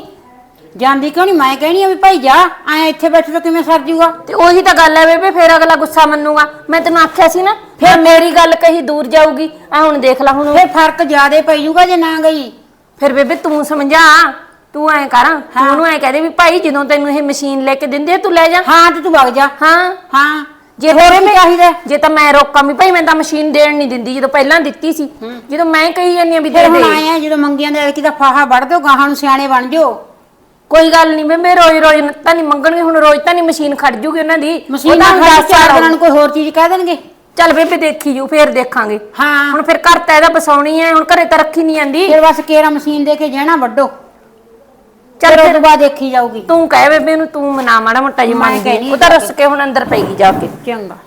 ਜਾਂਦੀ ਕਿਉਂ ਨਹੀਂ ਮੈਂ ਕਹਿਣੀ ਆ ਵੀ ਭਾਈ ਜਾ ਐ ਇੱਥੇ ਬੈਠੇ ਤਾਂ ਕਿਵੇਂ ਸਰ ਜੂਗਾ? ਤੇ ਉਹੀ ਤਾਂ ਗੱਲ ਹੈ ਬੇਬੇ ਫੇਰ ਅਗਲਾ ਗੁੱਸਾ ਮੰਨੂਗਾ। ਮੈਂ ਤੈਨੂੰ ਆਖਿਆ ਸੀ ਨਾ ਫੇਰ ਮੇਰੀ ਗੱਲ ਕਹੀ ਦੂਰ ਜਾਊਗੀ। ਆ ਹੁਣ ਦੇਖ ਲੈ ਹੁਣ। ਫਿਰ ਫ਼ਰਕ ਜ਼ਿਆਦੇ ਪਈ ਜੂਗਾ ਜੇ ਨਾ ਗਈ। ਫਿਰ ਬੇਬੇ ਤੂੰ ਸਮਝਾ ਤੂੰ ਐ ਕਰ ਤੂੰ ਉਹਨੂੰ ਐ ਕਹਦੇ ਵੀ ਭਾਈ ਜਦੋਂ ਤੈਨੂੰ ਇਹ ਮਸ਼ੀਨ ਲੈ ਕੇ ਦਿੰਦੇ ਆ, ਤੂੰ ਲੈ ਜਾ। ਹਾਂ ਤੇ ਤੂੰ ਵਗ ਜਾ। ਹਾਂ। ਹਾਂ। ਜੇ ਹੋਰ ਕੀ ਚਾਹੀਦਾ? ਜੇ ਤਾਂ ਮੈਂ ਰੋਕਾਂ ਵੀ ਭਾਈ ਮੈਂ ਤਾਂ ਮਸ਼ੀਨ ਦੇਣ ਨਹੀਂ ਦਿੰਦੀ ਜਦੋਂ ਪਹਿਲਾਂ ਦਿੱਤੀ ਸੀ। ਜਦੋਂ ਮੈਂ ਕਹੀ ਜਾਂਦੀ ਆ ਵੀ ਦੇ ਫਿਰ ਹੁਣ ਦੇ। ਆਏ ਆ ਜਦੋਂ ਮੰਗੀਆਂ ਦੇ ਕਿ ਤਾਂ ਫਾਹਾ ਵੜ ਦਿਓ ਗਾਹਾਂ ਨੂੰ ਸਿਆਣੇ ਬਣ ਜਾਓ। ਕੋਈ ਗੱਲ ਨਹੀਂ ਬੇਬੇ ਰੋਜ਼ ਰੋਜ਼ ਤਾਂ ਨਹੀਂ ਮੰਗਣਗੇ ਹੁਣ ਰੋਜ਼ ਤਾਂ ਨਹੀਂ ਮਸ਼ੀਨ ਖੜ ਜੂਗੀ ਉਹਨਾਂ ਦੀ। ਮਸ਼ੀਨ ਉਹ ਤਾਂ ਨਾਲ ਚਾਰ ਦਿਨਾਂ ਨੂੰ ਕੋਈ ਹੋਰ ਚੀਜ਼ ਕਹਿ ਦੇਣਗੇ? ਚੱਲ ਬੇਬੇ ਦੇਖੀ ਜੂ ਫੇਰ ਦੇਖਾਂਗੇ। ਹਾਂ। ਹੁਣ ਫਿਰ ਘਰ ਤਾਂ ਇਹਦਾ ਬਸਾਉਣੀ ਹੈ ਹੁਣ ਘਰੇ ਤਾਂ ਰੱਖੀ ਨਹੀਂ ਜਾਂਦੀ। ਫਿਰ ਬਸ ਕੇਰਾ ਮਸ਼ੀਨ ਦੇ ਕੇ ਜਾਣਾ ਵੱਡੋ ਚੱਲ ਫਿਰ ਬਾਅਦ ਦੇਖੀ ਜਾਊਗੀ। ਤੂੰ ਕਹਿ ਬੇਬੇ ਨੂੰ ਤੂੰ ਮਨਾ ਮਾੜਾ ਮੋਟਾ ਜੀ ਮੈਂ ਮੰਨਦੀ ਕਹਿਨੀ ਉਹ ਤਾਂ ਰੁੱਸ ਕੇ ਹੁਣ ਅੰਦਰ ਪੈਗੀ ਜਾ ਕੇ। ਚੰਗਾ।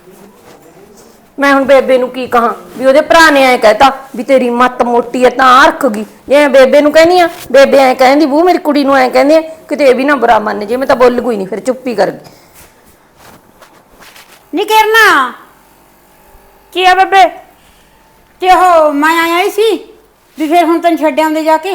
ਮੈਂ ਹੁਣ ਬੇਬੇ ਨੂੰ ਕੀ ਕਹਾਂ? ਵੀ ਉਹਦੇ ਭਰਾ ਨੇ ਐ ਕਹਿਤਾ ਵੀ ਤੇਰੀ ਮੱਤ ਮੋਟੀ ਐ ਤਾਂ ਆਹ ਰੱਖ ਗਈ। ਜੇ ਮੈਂ ਬੇਬੇ ਨੂੰ ਕਹਿੰਦੀ ਆ ਬੇਬੇ ਐ ਕਹਿੰਦੀ ਬੂ ਮੇਰੀ ਕੁੜੀ ਨੂੰ ਐ ਕਹਿੰਦੇ ਆ, ਕਿਤੇ ਇਹ ਵੀ ਨਾ ਬੁਰਾ ਮੰਨ ਜੇ ਮੈਂ ਤਾਂ ਬੋਲ ਕੋਈ ਨਹੀਂ ਫਿਰ ਚੁੱਪੀ ਕਰ ਗਈ। ਨਹੀਂ ਕਰਨਾ ਕੀ ਆ ਬੇਬੇ? ਤੇ ਉਹ ਮੈਂ ਆਇਆ ਹੀ ਸੀ ਵੀ ਫਿਰ ਹੁਣ ਤੈਨੂੰ ਛੱਡ ਆਉਂਦੇ ਜਾ ਕੇ?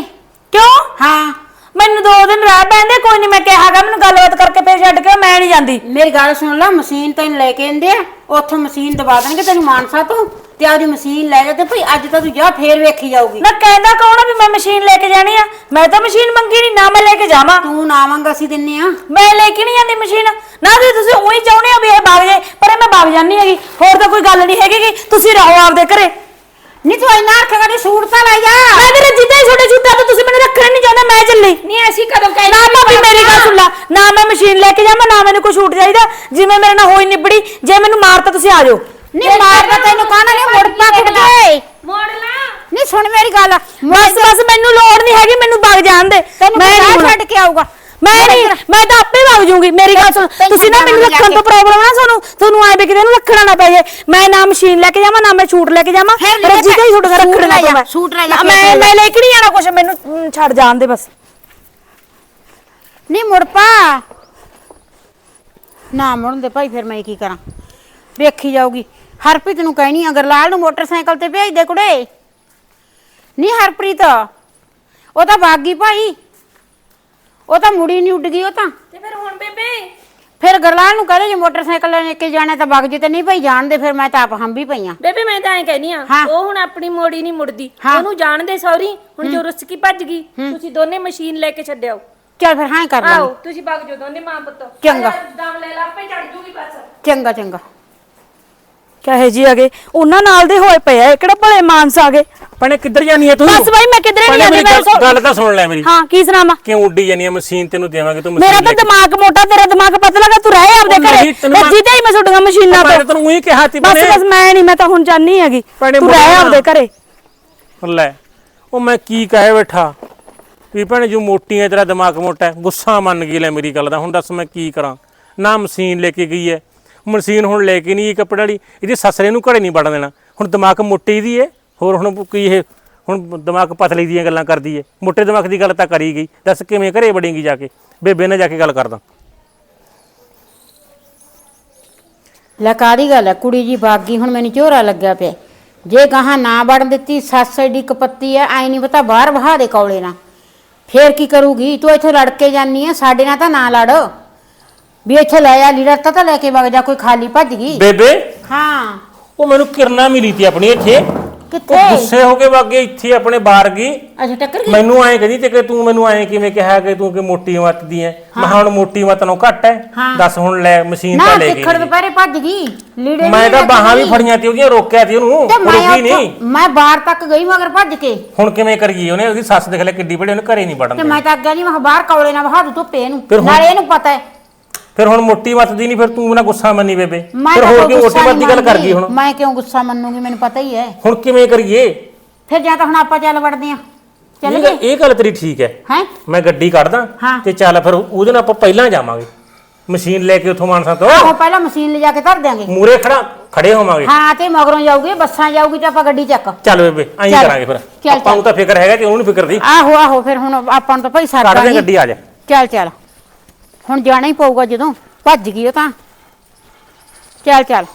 ਕਿਉਂ? ਹਾਂ। ਮੈਨੂੰ ਦੋ ਦਿਨ ਰਹਿ ਪੈਂਦੇ ਕੋਈ ਨਹੀਂ ਮੈਂ ਕਿਹਾਗਾ ਮੈਨੂੰ ਗੱਲਬਾਤ ਕਰਕੇ ਫੇਰ ਛੱਡ ਕੇ ਮੈਂ ਨਹੀਂ ਜਾਂਦੀ। ਮੇਰੀ ਗੱਲ ਸੁਣ ਲੈ ਮਸ਼ੀਨ ਤੈਨੂੰ ਲੈ ਕੇ ਆਂਦੇ ਆ ਉੱਥੋਂ ਮਸ਼ੀਨ ਦਵਾ ਦੇਣਗੇ ਤੈਨੂੰ ਮਾਨਸਾ ਤੋਂ ਤੇ ਆਪਦੀ ਮਸ਼ੀਨ ਲੈ ਜਾ ਤੇ ਭਈ ਅੱਜ ਤਾਂ ਤੂੰ ਜਾ ਫੇਰ ਵੇਖੀ ਜਾਊਗੀ। ਨਾ ਕਹਿੰਦਾ ਕੌਣ ਆ ਵੀ ਮੈਂ ਮਸ਼ੀਨ ਲੈ ਕੇ ਜਾਣੀ ਆ? ਮੈਂ ਤਾਂ ਮਸ਼ੀਨ ਮੰਗੀ ਨਹੀਂ ਨਾ ਮੈਂ ਲੈ ਕੇ ਜਾਵਾਂ। ਤੂੰ ਨਾ ਮੰਗ ਅਸੀਂ ਦਿੰਨੇ ਆ। ਮੈਂ ਲੈ ਕੇ ਨਹੀਂ ਜਾਂਦੀ ਮਸ਼ੀਨ। ਨਾ ਜੀ ਤੁਸੀਂ ਉਹੀ ਚਾਹੁੰਦੇ ਹੋ ਵੀ ਇਹ ਵਗ ਜਾਏ ਪਰ ਇਹ ਮੈਂ ਵਗ ਜਾਂਦੀ ਹੈਗੀ। ਹੋਰ ਤਾਂ ਕੋਈ ਗੱਲ ਨਹੀਂ ਹੈਗੀ ਗੀ, ਤੁਸੀਂ ਰਹੋ ਆਪਦੇ ਘਰੇ। ਨਹੀਂ ਤੂੰ ਇੰਨਾ ਰੱਖ ਕਦੇ ਸੂਟ ਤਾਂ ਲੈ ਜਾ। ਮੈਂ ਤੇਰੇ ਜਿੱਦਾਂ ਹੀ ਛੋਟੇ ਛੋਟੇ ਤਾਂ ਤੁਸੀਂ ਮੈਨੂੰ ਰੱਖਣਾ ਨਹੀਂ ਚਾਹੁੰਦੇ ਮੈਂ ਚੱਲੀ। ਨਹੀਂ ਅਸੀਂ ਕਦੋਂ ਕਹਿ ਨਾ ਭਾਬੀ ਮੇਰੀ ਗੱਲ ਸੁਣ ਲਾ। ਨਾ ਮੈਂ ਮਸ਼ੀਨ ਲੈ ਕੇ ਜਾਵਾਂ ਨਾ ਮੈਨੂੰ ਕੋਈ ਛੂਟ ਚਾਹੀਦਾ। ਜਿਵੇਂ ਮੇਰੇ ਨਾਲ ਹੋਈ ਨਿਬੜੀ ਜੇ ਮੈਨੂੰ ਮਾਰਤਾ ਤੁਸੀਂ ਆ ਜਾਓ। ਨਹੀਂ ਮਾਰਦਾ ਤੈਨੂੰ ਕਾਹਨਾ ਨਹੀਂ ਮੁੜ ਪਾ ਕੁੜਦੇ ਮੋੜ ਲਾ। ਨਹੀਂ ਸੁਣ ਮੇਰੀ ਗੱਲ। ਬਸ ਬਸ ਮੈਨੂੰ ਲੋੜ ਨਹੀਂ ਹੈਗੀ ਮੈਨੂੰ ਵਗ ਜਾਣ ਦੇ। ਮੈਂ। ਛੱਡ ਕੇ ਆਊਗਾ। ਮੈਂ ਨਹੀਂ ਮੈਂ ਤਾਂ ਆਪੇ ਵਗ ਜੂੰਗੀ ਮੇਰੀ ਗੱਲ ਸੁਣ ਤੁਸੀਂ ਨਾ ਮੈਨੂੰ ਰੱਖਣ। ਤੋਂ ਪ੍ਰੋਬਲਮ ਨਾ ਤੁਹਾਨੂੰ ਤੁਹਾਨੂੰ ਆਏ ਵੀ ਕਿਤੇ ਨੂੰ ਰੱਖਣਾ ਨਾ ਪਏ ਮੈਂ ਨਾ ਮਸ਼ੀਨ ਲੈ ਕੇ ਜਾਵਾਂ ਨਾ ਮੈਂ ਛੂਟ ਲੈ ਕੇ ਜਾਵਾਂ ਰੱਜੀ ਤੇ ਹੀ ਛੁੱਟ ਸੂਟ ਰੱਖਣਾ ਜਾ, ਪਵੇ ਸੂਟ ਲੈ ਜਾ, ਮੈਂ ਮੈਂ ਲੈ ਕੇ ਨਹੀਂ ਜਾਣਾ ਕੁਛ ਮੈਨੂੰ ਮ, ਛੱਡ ਜਾਣ ਦੇ ਬਸ। ਨਹੀਂ ਮੁੜ ਪਾ ਨਾ ਮੁੜਨ ਦੇ ਭਾਈ ਫਿਰ ਮੈਂ ਕੀ ਕਰਾਂ? ਵੇਖੀ ਜਾਊਗੀ। ਹਰਪ੍ਰੀਤ ਨੂੰ ਕਹਿਣੀ ਆ ਗਰਲਾਲ ਨੂੰ ਮੋਟਰਸਾਈਕਲ ਤੇ ਭੇਜ ਦੇ ਕੁੜੇ। ਨਹੀਂ ਹਰਪ੍ਰੀਤ ਉਹ ਤਾਂ ਭਾਗੀ ਭਾਈ। ਉਹ ਤਾਂ ਮੁੜੀ ਨਹੀਂ ਉੱਡ ਗਈ ਉਹ ਤਾਂ। ਤੇ ਫਿਰ ਹੁਣ ਬੇਬੇ? ਫਿਰ ਗਰਲਾਲ ਨੂੰ ਕਹਦੇ ਜੇ ਮੋਟਰਸਾਈਕਲ ਲੈ ਕੇ ਜਾਣਾ ਤਾਂ ਜੇ ਤੇ ਨਹੀਂ ਭਾਈ ਜਾਣ ਦੇ ਫਿਰ ਮੈਂ ਤਾਂ ਆਪ ਹੰਬੀ ਪਈਆਂ ਬੇਬੇ ਮੈਂ ਤਾਂ ਐ ਕਹਿਨੀ ਆ ਹਾਂ। ਉਹ ਹੁਣ ਆਪਣੀ ਮੋੜੀ ਨਹੀਂ ਮੁੜਦੀ। ਹਾਂ। ਉਹਨੂੰ ਜਾਣਦੇ ਸੌਰੀ ਹੁਣ ਜੋ ਰੁੱਸ ਕੀ ਭੱਜ ਗਈ ਤੁਸੀਂ ਦੋਨੇ ਮਸ਼ੀਨ ਲੈ ਕੇ ਛੱਡਿਓ ਚੱਲ ਫਿਰ ਹਾਂ ਕਰ ਆਓ ਲਾਂਗੇ ਤੁਸੀਂ ਭੱਗ ਜਾਓ ਦੋਨੇ ਮਾਂ ਪੁੱਤ। ਚੰਗਾ। ਦਮ ਲੈ ਲਾ ਆਪੇ ਚੜ ਜੂਗੀ ਬਸ। ਚੰਗਾ ਚੰਗਾ। ਕਹੇ ਜੀ ਆਗੇ ਉਹਨਾਂ ਨਾਲ ਦੇ ਹੋਏ ਪਏ ਆ ਇਹ ਕਿਹੜਾ ਭਲੇ ਮਾਨਸ ਆ ਗਏ ਭੈਣੇ ਕਿੱਧਰ ਜਾਨੀ ਹੈ ਤੂੰ? ਬਸ ਬਾਈ ਮੈਂ ਕਿਧਰੇ ਨਹੀਂ ਭੈਣੇ ਜਾਂਦੀ ਮੇਰੀ ਮੈਂ ਗੱਲ- ਸੋ- ਗੱਲ ਤਾਂ ਸੁਣ ਲੈ ਮੇਰੀ। ਹਾਂ ਕੀ ਸੁਣਾਵਾਂ? ਕਿਉਂ ਉੱਡੀ ਜਾਨੀ ਹੈ ਮਸ਼ੀਨ ਤੈਨੂੰ ਦੇਵਾਂਗੇ ਤੂੰ ਮੇਰਾ ਤਾਂ ਲੈ ਕੇ ਦਿਮਾਗ ਮੋਟਾ ਤੇਰਾ ਦਿਮਾਗ ਪਤਲਾ ਗਾ ਤੂੰ ਰਹਿ ਆਪਦੇ ਉਹ ਨਹੀਂ, ਘਰੇ। ਤੈਨੂੰ ਮੈਂ- ਜਿੱਦਾਂ ਹੀ ਮੈਂ ਛੁੱਟੂਗਾ ਮਸ਼ੀਨਾਂ ਮੈਂ ਤੋਂ ਤੈਨੂੰ ਉਹੀ ਕਿਹਾ ਤੀ ਬਸ ਭੈਣੇ। ਬਸ ਮੈਂ ਨਹੀਂ ਮੈਂ ਤਾਂ ਹੁਣ ਜਾਣੀ ਹੈਗੀ। ਭੈਣੇ ਤੂੰ ਰਹਿ। ਆਪਦੇ ਘਰੇ। ਲੈ ਉਹ ਮੈਂ ਕੀ ਕਹੇ ਬੈਠਾ? ਵੀ ਭੈਣੇ ਜੋ ਮੋਟੀ ਹੈ ਤੇਰਾ ਦਿਮਾਗ ਮੋਟਾ ਹੈ ਗੁੱਸਾ ਮੰਨ ਗਈ ਲੈ ਮੇਰੀ ਗੱਲ ਦਾ। ਹੁਣ ਦੱਸ ਮੈਂ ਕੀ ਕਰਾਂ? ਨਾ ਮਸ਼ੀਨ ਲੈ ਕੇ ਗਈ ਹੈ। ਮਸ਼ੀਨ ਹੁਣ ਲੈ ਕੇ ਨਹੀਂ ਗਈ ਕੱਪੜੇ ਵਾਲੀ, ਇਹਦੀ ਸੱਸ ਨੇ ਇਹਨੂੰ ਨਹੀਂ ਵੜਨ ਦੇਣਾ। ਹੁਣ ਦਿਮਾਗ ਮੋਟੀ ਦੀ ਹੈ ਹੋਰ ਹੁਣ ਕੀ ਇਹ, ਹੁਣ ਦਿਮਾਗ ਪਤਲੀ ਦੀਆਂ ਗੱਲਾਂ ਕਰਦੀ ਹੈ ਮੋਟੇ ਦਿਮਾਗ ਦੀ ਗੱਲ ਤਾਂ ਕਰੀ ਗਈ। ਦੱਸ ਕਿਵੇਂ ਘਰੇ ਵੜੇਗੀ ਜਾ ਕੇ? ਬੇਬੇ ਨਾਲ ਜਾ ਕੇ ਗੱਲ ਕਰਦਾ। ਲੈ ਕਾਦੀ ਗੱਲ ਹੈ ਕੁੜੀ ਜੀ ਬਾਗੀ ਹੁਣ ਮੈਨੂੰ ਝੋਰਾ ਲੱਗਿਆ ਪਿਆ। ਜੇ ਗਾਹਾਂ ਨਾ ਵੜਨ ਦਿੱਤੀ, ਸੱਸ ਐਡੀ ਕਪੱਤੀ ਐ ਐ ਨਹੀਂ ਪਤਾ ਬਾਹਰ ਬਹਾ ਦੇ ਕੌਲੇ ਨਾਲ। ਫੇਰ ਕੀ ਕਰੂਗੀ? ਤੂੰ ਇੱਥੇ ਲੜ ਕੇ ਜਾਨੀ ਐ ਸਾਡੇ ਨਾਲ ਤਾਂ ਨਾ ਲੜ। ਵੀ ਇੱਥੇ ਲੈ ਆ ਲੀਡਰ ਤਾਂ ਤਾਂ ਲੈ ਕੇ ਵਗ ਜਾ ਕੋਈ ਖਾਲੀ ਭੱਜ ਗਈ। ਬੇਬੇ ਹਾਂ। ਉਹ ਮੈਨੂੰ ਕਿਰਨਾ ਮਿਲੀ ਤੀ ਆਪਣੀ ਇੱਥੇ। ਉਹ ਕਿੱਥੇ ਗੁੱਸੇ ਹੋ ਕੇ ਵਾਗੇ ਇੱਥੇ ਆਪਣੇ ਬਾਹਰ ਗਈ। ਅੱਛਾ ਟੱਕਰ ਗਈ? ਮੈਨੂੰ ਐਂ ਕਹਿੰਦੀ ਤੇ ਕਿ ਤੂੰ ਮੈਨੂੰ ਐਂ ਕਿਵੇਂ ਕਿਹਾ ਕਿ ਤੂੰ ਕਿ ਮੋਟੀ ਮੱਤ ਦੀ ਐ? ਮੈਂ ਹੁਣ ਮੋਟੀ ਮੱਤ ਨੂੰ ਘੱਟ ਐ। ਹਾਂ। ਦੱਸ ਹੁਣ ਲੈ ਮਸ਼ੀਨ ਨਾ ਤਾਂ ਲੈ ਸਿੱਖੜ ਗਈ। ਦੁਪਹਿਰੇ ਭੱਜ ਗਈ। ਲੀੜੇ ਮੈਂ ਤਾਂ ਬਾਹਾਂ ਵੀ ਗਈ। ਫੜੀਆਂ ਤੇ ਉਹਦੀਆਂ ਰੋਕਿਆ ਤੇ ਉਹਨੂੰ। ਤੇ ਮੈਂ ਰੁਕੀ ਨਹੀਂ। ਉੱਥੋਂ- ਮੈਂ ਬਾਹਰ ਤੱਕ ਗਈ ਮਗਰ ਭੱਜ ਕੇ। ਹੁਣ ਕਿਵੇਂ ਕਰੀਏ? ਉਹਨੇ ਉਹਦੀ ਸੱਸ ਦੇਖ ਲੈ ਕਿੱਡੀ ਬੜੀ ਉਹਨੇ ਘਰੇ ਨਹੀਂ ਵੜਨ ਤੇ ਮੈਂ ਤਾਂ ਅੱਗੇ ਨਹੀਂ ਮੈਂ ਕਿਹਾ ਬਾਹਰ ਕੌਲੇ ਨਾਲ ਦੂ ਧੁੱਪੇ ਇਹਨੂੰ। ਫਿਰ ਹੁਣ- ਨਾਲੇ ਇਹਨੂੰ ਪਤਾ ਹੈ ਫਿਰ ਹੁਣ ਮੋਟੀ ਮੱਤ ਦੀ ਨਹੀਂ ਫਿਰ ਤੂੰ ਨਾ ਗੁੱਸਾ ਮੰਨੀ ਬੇਬੇ। ਮੈਂ ਫਿਰ ਤਾਂ ਹੋਰ ਕੋਈ ਕੀ ਮੋਟੀ ਗੁੱਸਾ ਮੱਤ ਦੀ ਗੱਲ ਨਹੀਂ ਕਰ ਗਈ ਹੁਣ? ਮੈਂ ਕਿਉਂ ਗੁੱਸਾ ਮੰਨੂਗੀ? ਮੈਨੂੰ ਪਤਾ ਹੀ ਹੈ। ਹੁਣ ਕਿਵੇਂ ਕਰੀਏ? ਫਿਰ ਜਾਂ ਤਾਂ ਹੁਣ ਆਪਾਂ ਚੱਲ ਵੜਦੇ ਆ ਚੱਲ ਇਹ ਗਏ? ਗੱਲ- ਇਹ ਗੱਲ ਤੇਰੀ ਠੀਕ ਹੈ। ਹੈ? ਮੈਂ ਗੱਡੀ ਕੱਢਦਾ ਹਾਂ। ਤੇ ਚੱਲ ਫਿਰ ਉਹਦੇ ਨਾਲ ਆਪਾਂ ਪਹਿਲਾਂ ਜਾਵਾਂਗੇ। ਮਸ਼ੀਨ ਲੈ ਕੇ ਉੱਥੋਂ ਮਾਨਸਾ ਤੋਂ। ਆਹੋ ਪਹਿਲਾਂ ਮਸ਼ੀਨ ਲਿਜਾ ਕੇ ਧਰ ਦਿਆਂਗੇ। ਮੂਰੇ ਖੜਾ ਖੜੇ ਹੋਵਾਂਗੇ। ਹਾਂ ਤੇ ਮਗਰੋਂ ਜਾਊਗੀ ਬੱਸਾਂ ਜਾਊਗੀ ਤੇ ਆਪਾਂ ਗੱਡੀ ਚੱਕ। ਚੱਲ ਬੇਬੇ ਐਂ ਚੱਲ। ਕਰਾਂਗੇ ਫਿਰ। ਚੱਲ, ਆਪਾਂ ਨੂੰ ਤਾਂ ਫਿਕਰ ਹੈਗਾ ਤੇ ਉਹਨੂੰ ਨੀ ਫਿਕਰ ਦੀ। ਆਹੋ ਆਹੋ ਫਿਰ ਹੁਣ ਆਪਾਂ ਨੂੰ ਤਾਂ ਭਾਈ ਸਰਦਾ ਕੱਢ ਦੇ ਨਹੀਂ ਗੱਡੀ ਆ ਜਾ। ਚੱਲ ਚੱਲ। ਹੁਣ ਜਾਣਾ ਹੀ ਪਊਗਾ ਜਦੋਂ। ਭੱਜ ਗਈ ਉਹ ਤਾਂ। ਚੱਲ ਚੱਲ।